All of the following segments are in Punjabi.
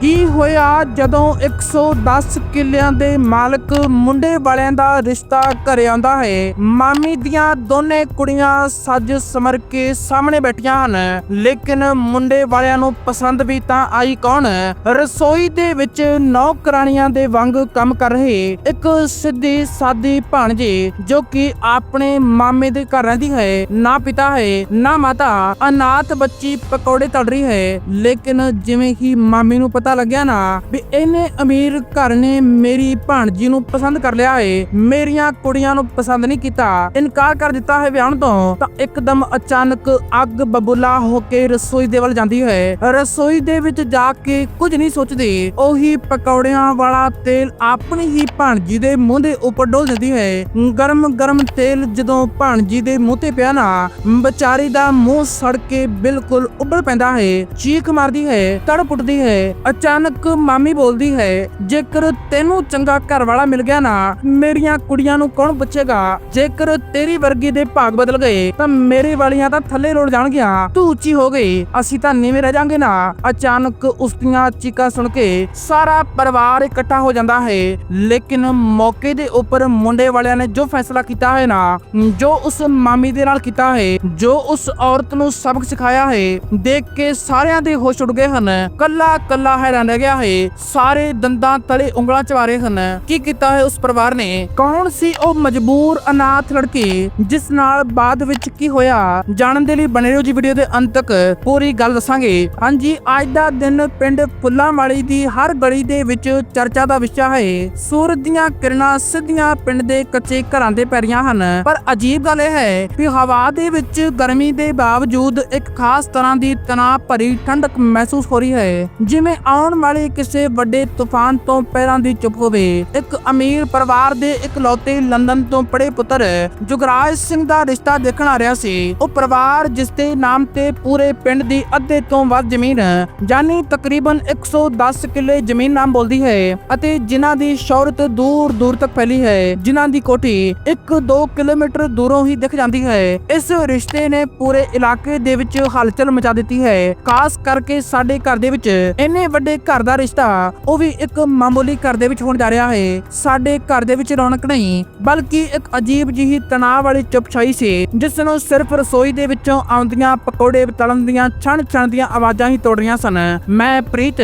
ਕੀ ਹੋਇਆ ਜਦੋਂ 110 ਕਿੱਲਿਆਂ ਦੇ ਮਾਲਕ ਮੁੰਡੇ ਵਾਲਿਆਂ ਦਾ ਰਿਸ਼ਤਾ ਘਰੇ ਆਉਂਦਾ ਹੈ? ਮਾਮੀ ਦੀਆਂ ਦੋਨੇ ਕੁੜੀਆਂ ਸੱਜ ਸਮਰ ਕੇ ਸਾਹਮਣੇ ਬੈਠੀਆਂ ਹਨ। ਲੇਕਿਨ ਮੁੰਡੇ ਵਾਲਿਆਂ ਨੂੰ ਪਸੰਦ ਵੀ ਤਾਂ ਆਈ ਕੌਣ? ਰਸੋਈ ਦੇ ਵਿੱਚ ਨੌਕਰਾਣੀਆਂ ਦੇ ਵਾਂਗ ਕੰਮ ਕਰ ਰਹੇ ਇੱਕ ਸਿੱਧੀ ਸਾਦੀ ਭਾਣਜੀ ਜੋ ਕਿ ਆਪਣੇ ਮਾਮੇ ਦੇ ਘਰ ਰਹਿੰਦੀ ਹੈ। ਨਾ ਪਿਤਾ ਹੈ, ਨਾ ਮਾਤਾ। ਅਨਾਥ ਬੱਚੀ ਪਕੌੜੇ ਤੜ ਰਹੀ ਹੈ। ਲੇਕਿਨ ਜਿਵੇਂ ਹੀ ਮਾਮੀ ਨੂੰ ਪਤਾ ਲੱਗਿਆ ਨਾ ਵੀ ਇਹਨੇ ਅਮੀਰ ਘਰ ਨੇ ਮੇਰੀ ਭਾਣਜੀ ਨੂੰ ਪਸੰਦ ਕਰ ਲਿਆ ਏ। ਮੇਰੀਆਂ ਕੁੜੀਆਂ ਨੂੰ ਪਸੰਦ ਨਹੀਂ ਕੀਤਾ। ਇਨਕਾਰ ਕਰ ਦਿੱਤਾ ਹੈ ਵਿਆਹਣ ਤੋਂ। ਤਾਂ ਇੱਕਦਮ ਅਚਾਨਕ ਅੱਗ ਬਬੂਲਾ ਹੋ ਕੇ ਰਸੋਈ ਦੇ ਵੱਲ ਜਾਂਦੀ ਹੈ। ਰਸੋਈ ਦੇ ਵਿੱਚ ਜਾ ਕੇ ਕੁਝ ਨਹੀਂ ਸੋਚਦੀ। ਉਹੀ ਪਕੌੜਿਆਂ ਵਾਲਾ ਤੇਲ ਆਪਣੀ ਹੀ ਭਾਣਜੀ ਦੇ ਮੂੰਹ ਦੇ ਉੱਪਰ ਡੋਲ ਦਿੰਦੀ ਹੈ। ਗਰਮ ਗਰਮ ਤੇਲ ਜਦੋਂ ਭਾਣਜੀ ਦੇ ਮੂੰਹ ਤੇ ਪਿਆ ਨਾ, ਵਿਚਾਰੀ ਦਾ ਮੂੰਹ ਸੜ ਕੇ ਬਿਲਕੁਲ ਉੱਬਲ ਪੈਂਦਾ ਹੈ। ਚੀਖ ਮਾਰਦੀ ਹੈ, ਤੜਪ ਉੱਠਦੀ ਹੈ। ਅਚਾਨਕ ਮਾਮੀ ਬੋਲਦੀ ਹੈ, ਜੇਕਰ ਤੈਨੂੰ ਚੰਗਾ ਘਰ ਵਾਲਾ ਮਿਲ ਗਿਆ ਨਾ, ਮੇਰੀਆਂ ਕੁੜੀਆਂ ਨੂੰ ਕੌਣ ਪੁੱਛੇਗਾ? ਜੇਕਰ ਤੇਰੀ ਵਰਗੀ ਦੇ ਭਾਗ ਬਦਲ ਗਏ, ਤਾਂ ਮੇਰੇ ਵਾਲੀਆਂ ਤਾਂ ਥੱਲੇ ਰੋੜ ਜਾਣਗੀਆਂ। ਤੂੰ ਉੱਚੀ ਹੋ ਗਈ, ਅਸੀਂ ਤਾਂ ਨੀਵੇਂ ਰਹਿ ਜਾਾਂਗੇ ਨਾ। ਅਚਾਨਕ ਉਸ ਦੀਆਂ ਚੀਕਾਂ ਸੁਣ ਕੇ ਸਾਰਾ ਪਰਿਵਾਰ ਇਕੱਠਾ ਹੋ ਜਾਂਦਾ ਹੈ। ਲੇਕਿਨ ਮੌਕੇ ਦੇ ਉੱਪਰ ਮੁੰਡੇ ਵਾਲਿਆਂ ਨੇ ਜੋ ਫੈਸਲਾ ਕੀਤਾ ਹੈ ਨਾ, ਜੋ ਉਸ ਮਾਮੀ ਦੇ ਨਾਲ ਕੀਤਾ ਹੈ, ਜੋ ਉਸ ਔਰਤ ਨੂੰ ਸਬਕ ਸਿਖਾਇਆ ਹੈ, ਦੇਖ ਕੇ ਸਾਰਿਆਂ ਦੇ ਹੋਸ਼ ਉੱਡ ਗਏ ਹਨ। ਕੱਲਾ ਕੱਲਾ ਹੈਰਾਨ ਰਹਿ ਗਿਆ ਹੈ, ਸਾਰੇ ਦੰਦਾਂ ਤਲੇ ਉਂਗਲਾਂ ਚਵਾਰੇ ਹਨ। ਕੀ ਕੀਤਾ ਹੈ ਉਸ ਪਰਿਵਾਰ ਨੇ? ਕੌਣ ਸੀ ਉਹ ਮਜਬੂਰ ਅਨਾਥ ਲੜਕੀ, ਜਿਸ ਨਾਲ ਬਾਅਦ ਵਿੱਚ ਕੀ ਹੋਇਆ? ਜਾਣਨ ਦੇ ਲਈ ਬਣੇ ਰਹੋ ਜੀ ਵੀਡੀਓ ਦੇ ਅੰਤ ਤੱਕ। ਪੂਰੀ ਗੱਲ ਦੱਸਾਂਗੇ। ਹਾਂਜੀ, ਅੱਜ ਦਾ ਦਿਨ ਪਿੰਡ ਫੁੱਲਾਂਵਾਲੀ ਦੀ ਹਰ ਗਲੀ ਦੇ ਵਿੱਚ ਚਰਚਾ ਦਾ ਵਿਸ਼ਾ ਹੈ। ਸੂਰਜ ਦੀਆਂ ਕਿਰਨਾਂ ਸਿੱਧੀਆਂ ਪਿੰਡ ਦੇ ਕੱਚੇ ਘਰਾਂ ਦੇ ਪੈ ਰਹੀਆਂ ਹਨ। ਪਰ ਅਜੀਬ ਗੱਲ ਇਹ ਹੈ ਕਿ ਹਵਾ ਦੇ ਵਿੱਚ ਗਰਮੀ ਦੇ ਬਾਵਜੂਦ ਇੱਕ ਖਾਸ ਤਰ੍ਹਾਂ ਦੀ ਤਣਾਅ ਭਰੀ ਠੰਡਕ ਮਹਿਸੂਸ ਹੋ ਰਹੀ ਹੈ। ਜਿਵੇਂ ਆਉਣ ਵਾਲੇ ਕਿਸੇ ਵੱਡੇ ਤੂਫਾਨ ਤੋਂ ਪੈਰਾਂ ਦੀ ਚੁੱਪ ਹੋਵੇ। ਇੱਕ ਅਮੀਰ ਪਰਿਵਾਰ ਦੇ ਇਕਲੌਤੇ ਲੰਡਨ ਤੋਂ ਪੜੇ ਪੁੱਤਰ ਜੁਗਰਾਜ ਸਿੰਘ ਦਾ ਰਿਸ਼ਤਾ ਦੇਖਣ ਆ ਰਿਹਾ ਸੀ। ਉਹ ਪਰਿਵਾਰ ਜਿਸ ਦੇ ਨਾਮ ਤੇ ਪੂਰੇ ਪਿੰਡ ਦੀ ਅੱਧੇ ਤੋਂ ਵੱਧ ਜ਼ਮੀਨ, ਜਾਨੀ ਤਕਰੀਬਨ 110 ਕਿੱਲੇ ਜ਼ਮੀਨ ਨਾਮ ਬੋਲਦੀ ਹੈ ਅਤੇ ਜਿਨ੍ਹਾਂ ਦੀ ਸ਼ੌਹਰਤ ਦੂਰ ਦੂਰ ਤੱਕ ਫੈਲੀ ਹੈ, ਜਿਨ੍ਹਾਂ ਦੀ ਕੋਠੀ 1-2 ਕਿਲੋਮੀਟਰ ਦੂਰੋਂ ਹੀ ਦਿਖ ਜਾਂਦੀ ਹੈ। ਇਸ ਰਿਸ਼ਤੇ ਨੇ ਪੂਰੇ ਇਲਾਕੇ ਦੇ ਵਿੱਚ ਹਲਚਲ ਮਚਾ ਦਿੱਤੀ ਹੈ, ਖਾਸ ਕਰਕੇ ਸਾਡੇ ਘਰ ਦੇ ਵਿੱਚ। ਇੰਨੇ ਵੱਡੇ ਸਾਡੇ ਘਰ ਦਾ ਰਿਸ਼ਤਾ ਉਹ ਵੀ ਇੱਕ ਮਾਮੂਲੀ ਘਰ ਦੇ ਵਿੱਚ ਹੋਣ ਜਾ ਰਿਹਾ ਹੈ। ਸਾਡੇ ਘਰ ਦੇ ਵਿੱਚ ਰੌਣਕ ਨਹੀਂ, ਬਲਕਿ ਇੱਕ ਅਜੀਬ ਜਿਹੀ ਤਣਾਅ ਵਾਲੀ ਚੁੱਪ ਛਾਈ ਸੀ, ਜਿਸ ਨੂੰ ਸਿਰਫ ਰਸੋਈ ਦੇ ਵਿੱਚੋਂ ਆਉਂਦੀਆਂ ਪਕੌੜੇ ਤਲਣ ਦੀਆਂ ਛਣ ਛਣ ਦੀਆਂ ਆਵਾਜ਼ਾਂ ਹੀ ਤੋੜ ਰਹੀਆਂ ਸਨ। ਮੈਂ ਪ੍ਰੀਤ,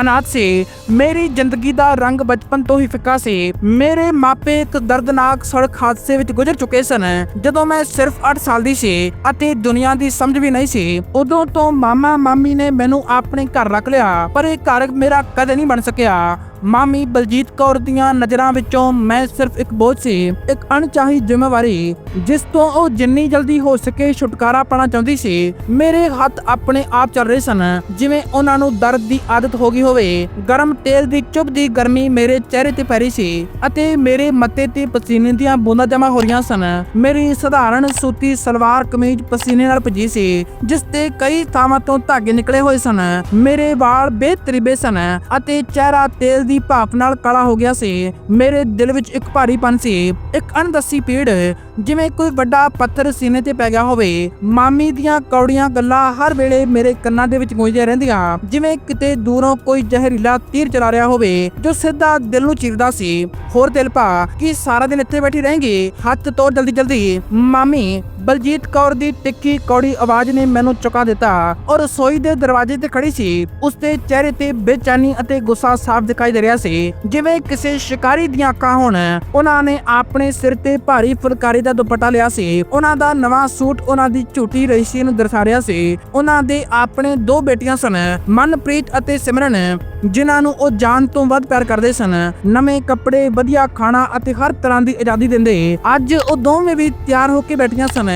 ਅਨਾਥ ਸੀ। ਮੇਰੀ ਜ਼ਿੰਦਗੀ ਦਾ ਰੰਗ ਬਚਪਨ ਤੋਂ ਹੀ ਫਿੱਕਾ ਸੀ। ਮੇਰੇ ਮਾਪੇ ਇੱਕ ਦਰਦਨਾਕ ਸੜਕ ਹਾਦਸੇ ਵਿੱਚ ਗੁਜ਼ਰ ਚੁੱਕੇ ਸਨ। ਜਦੋਂ ਮੈਂ ਸਿਰਫ 8 ਸਾਲ ਦੀ ਸੀ ਅਤੇ ਦੁਨੀਆ ਦੀ ਸਮਝ ਵੀ ਨਹੀਂ ਸੀ, ਉਦੋਂ ਤੋਂ ਮਾਮਾ ਮਾਮੀ ਨੇ ਮੈਨੂੰ ਆਪਣੇ ਘਰ ਰੱਖ ਲਿਆ। ਪਰ ਇਹ ਘਰ ਮੇਰਾ ਕਦੇ ਨਹੀਂ ਬਣ ਸਕਿਆ। ਮਾਮੀ ਬਲਜੀਤ ਕੌਰ ਦੀਆਂ ਨਜ਼ਰਾਂ ਵਿੱਚੋਂ ਮੈਂ ਸਿਰਫ ਇੱਕ ਬੋਝ ਸੀ, ਇੱਕ ਅਣਚਾਹੀ ਜ਼ਿੰਮੇਵਾਰੀ, ਜਿਸ ਤੋਂ ਉਹ ਜਿੰਨੀ ਜਲਦੀ ਹੋ ਸਕੇ ਛੁਟਕਾਰਾ ਪਾਣਾ ਚਾਹੁੰਦੀ ਸੀ। ਮੇਰੇ ਹੱਥ ਆਪਣੇ ਆਪ ਚੱਲ ਰਹੇ ਸਨ, ਜਿਵੇਂ ਉਹਨਾਂ ਨੂੰ ਦਰਦ ਦੀ ਆਦਤ ਹੋ ਗਈ ਹੋਵੇ। ਗਰਮ ਤੇਲ ਦੀ ਚੁੱਭਦੀ ਗਰਮੀ ਮੇਰੇ ਚਿਹਰੇ ਤੇ ਪੈ ਰਹੀ ਸੀ ਅਤੇ ਮੇਰੇ ਮੱਤੇ ਤੇ ਪਸੀਨੇ ਦੀਆਂ ਬੂੰਦਾਂ ਜਮ੍ਹਾਂ ਹੋ ਰਹੀਆਂ ਸਨ। ਮੇਰੀ ਸਧਾਰਨ ਸੂਤੀ ਸਲਵਾਰ ਕਮੀਜ਼ ਪਸੀਨੇ ਨਾਲ ਭਿੱਜੀ ਸੀ, ਜਿਸ ਤੇ ਕਈ ਥਾਵਾਂ ਤੋਂ ਧਾਗੇ ਨਿਕਲੇ ਹੋਏ ਸਨ। ਮੇਰੇ ਵਾਲ ਬੇਤਰੀਬੇ ਸਨ ਅਤੇ ਚਿਹਰਾ ਤੇਲ ਦੀ ਭਾਪ ਨਾਲ ਕਾਲਾ ਹੋ ਗਿਆ ਸੀ। ਮੇਰੇ ਦਿਲ ਵਿੱਚ ਇੱਕ ਭਾਰੀਪਨ ਸੀ। ਇੱਕ ਅਣਦੱਸੀ ਪੀੜ ਜਿਵੇਂ ਕੋਈ ਵੱਡਾ ਪੱਥਰ ਸੀਨੇ ਤੇ ਪੈ ਗਿਆ ਹੋਵੇ, ਮਾਮੀ ਦੀਆਂ ਕੌੜੀਆਂ ਗੱਲਾਂ ਹਰ ਵੇਲੇ ਮੇਰੇ ਕੰਨਾਂ ਦੇ ਵਿੱਚ ਗੂੰਜਦੀਆਂ ਰਹਿੰਦੀਆਂ। ਜਿਵੇਂ ਕਿਤੇ ਦੂਰੋਂ ਕੋਈ ਜ਼ਹਿਰੀਲਾ ਤੀਰ ਚਲਾ ਰਿਹਾ ਹੋਵੇ, ਜੋ ਸਿੱਧਾ ਦਿਲ ਨੂੰ ਚੀਰਦਾ ਸੀ। ਹੋਰ ਦਿਲ ਭਾ, ਕਿ ਸਾਰਾ ਦਿਨ ਇੱਥੇ ਬੈਠੀ ਰਹੇਂਗੀ? ਹੱਥ ਤੋਂ ਜਲਦੀ ਜਲਦੀ। ਮਾਮੀ, ਬਲਜੀਤ ਕੌਰ ਦੀ ਟਿੱਕੀ ਕੌੜੀ ਆਵਾਜ਼ ਨੇ ਮੈਨੂੰ ਚੁਕਾ ਦਿੱਤਾ ਔਰ ਰਸੋਈ ਦੇ ਦਰਵਾਜ਼ੇ ਤੇ ਖੜੀ ਸੀ। ਉਸ ਦੇ ਚਿਹਰੇ ਤੇ ਬੇਚੈਨੀ ਅਤੇ ਗੁੱਸਾ ਸਾਫ਼ ਦਿਖਾਈ ਦੇ ਰਿਹਾ ਸੀ। ਜਿਵੇਂ ਕਿਸੇ ਸ਼ਿਕਾਰੀ ਦੀਆਂ ਅੱਖਾਂ ਹੋਣ, ਉਹਨਾਂ ਨੇ ਆਪਣੇ ਸਿਰ ਤੇ ਭਾਰੀ ਫੁਲਕਾਰੀ ਦਾ ਦੁਪੱਟਾ ਲਿਆ ਸੀ। ਉਹਨਾਂ ਦਾ ਨਵਾਂ ਸੂਟ ਉਹਨਾਂ ਦੀ ਝੂਠੀ ਰਈਸੀ ਨੂੰ ਦਰਸਾ ਰਿਹਾ ਸੀ। ਉਹਨਾਂ ਦੇ ਆਪਣੇ ਦੋ ਬੇਟੀਆਂ ਸਨ, ਮਨਪ੍ਰੀਤ ਅਤੇ ਸਿਮਰਨ, ਜਿਨ੍ਹਾਂ ਨੂੰ ਉਹ ਜਾਨ ਤੋਂ ਵੱਧ ਪਿਆਰ ਕਰਦੇ ਸਨ। ਨਵੇਂ ਕੱਪੜੇ, ਵਧੀਆ ਖਾਣਾ ਅਤੇ ਹਰ ਤਰ੍ਹਾਂ ਦੀ ਆਜ਼ਾਦੀ ਦਿੰਦੇ। ਅੱਜ ਉਹ ਦੋਵੇਂ ਵੀ ਤਿਆਰ ਹੋ ਕੇ ਬੈਠੀਆਂ ਸਨ।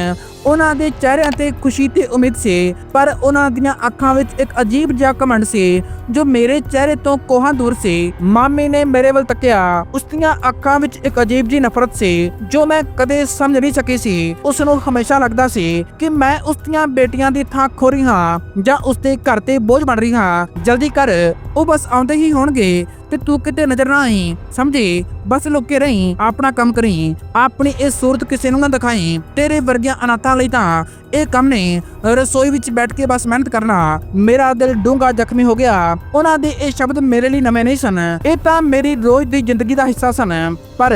ਉਹਨਾਂ ਦੇ ਚਿਹਰਿਆਂ ਤੇ ਖੁਸ਼ੀ ਤੇ ਉਮੀਦ ਸੀ, ਪਰ ਉਹਨਾਂ ਦੀਆਂ ਅੱਖਾਂ ਵਿੱਚ ਇੱਕ ਅਜੀਬ ਜਿਹਾ ਘਮੰਡ ਸੀ, ਜੋ ਮੇਰੇ ਚਿਹਰੇ ਤੋਂ ਕੋਹਾਂ ਦੂਰ ਸੀ। ਮਾਮੀ ਨੇ ਮੇਰੇ ਵੱਲ ਤੱਕਿਆ। ਉਸ ਦੀਆਂ ਅੱਖਾਂ ਵਿੱਚ ਇੱਕ ਅਜੀਬ ਜੀ ਨਫ਼ਰਤ ਸੀ, ਜੋ ਮੈਂ ਕਦੇ ਸਮਝ ਨਹੀਂ ਸਕੀ ਸੀ। ਉਸ ਨੂੰ ਹਮੇਸ਼ਾ ਲੱਗਦਾ ਸੀ ਕਿ ਮੈਂ ਉਸ ਦੀਆਂ ਬੇਟੀਆਂ ਦੀ ਥਾਂ ਖੋ ਰਹੀ ਹਾਂ ਜਾਂ ਉਸ ਦੇ ਘਰ ਤੇ ਬੋਝ ਬਣ ਰਹੀ ਹਾਂ। ਜਲਦੀ ਕਰ, ਉਹ ਬਸ ਆਉਂਦੇ ਹੀ ਹੋਣਗੇ। ਤੇ ਤੂੰ ਕਿਤੇ ਨਜ਼ਰ ਨਾ ਆਈ, ਸਮਝੀ? ਬਸ ਲੁੱਕੇ ਰਹੀ, ਆਪਣਾ ਕੰਮ ਕਰੀ, ਆਪਣੀ ਇਹ ਸੂਰਤ ਕਿਸੇ ਨੂੰ ਨਾ ਦਿਖਾਈ। ਤੇਰੇ ਵਰਗੀਆਂ ਅਨਾਥਾਂ ਲਈ ਤਾਂ ਇਹ ਕੰਮ ਨੇ ਰਸੋਈ ਵਿੱਚ ਬੈਠ ਕੇ ਬਸ ਮਿਹਨਤ ਕਰਨਾ, ਮੇਰਾ ਦਿਲ ਡੂੰਘਾ ਜ਼ਖਮੀ ਹੋ ਗਿਆ। ਉਹਨਾਂ ਦੇ ਇਹ ਸ਼ਬਦ ਮੇਰੇ ਲਈ ਨਵੇਂ ਨਹੀਂ ਸਨ। ਇਹ ਤਾਂ ਮੇਰੀ ਰੋਜ਼ ਦੀ ਜ਼ਿੰਦਗੀ ਦਾ ਹਿੱਸਾ ਸਨ। ਪਰ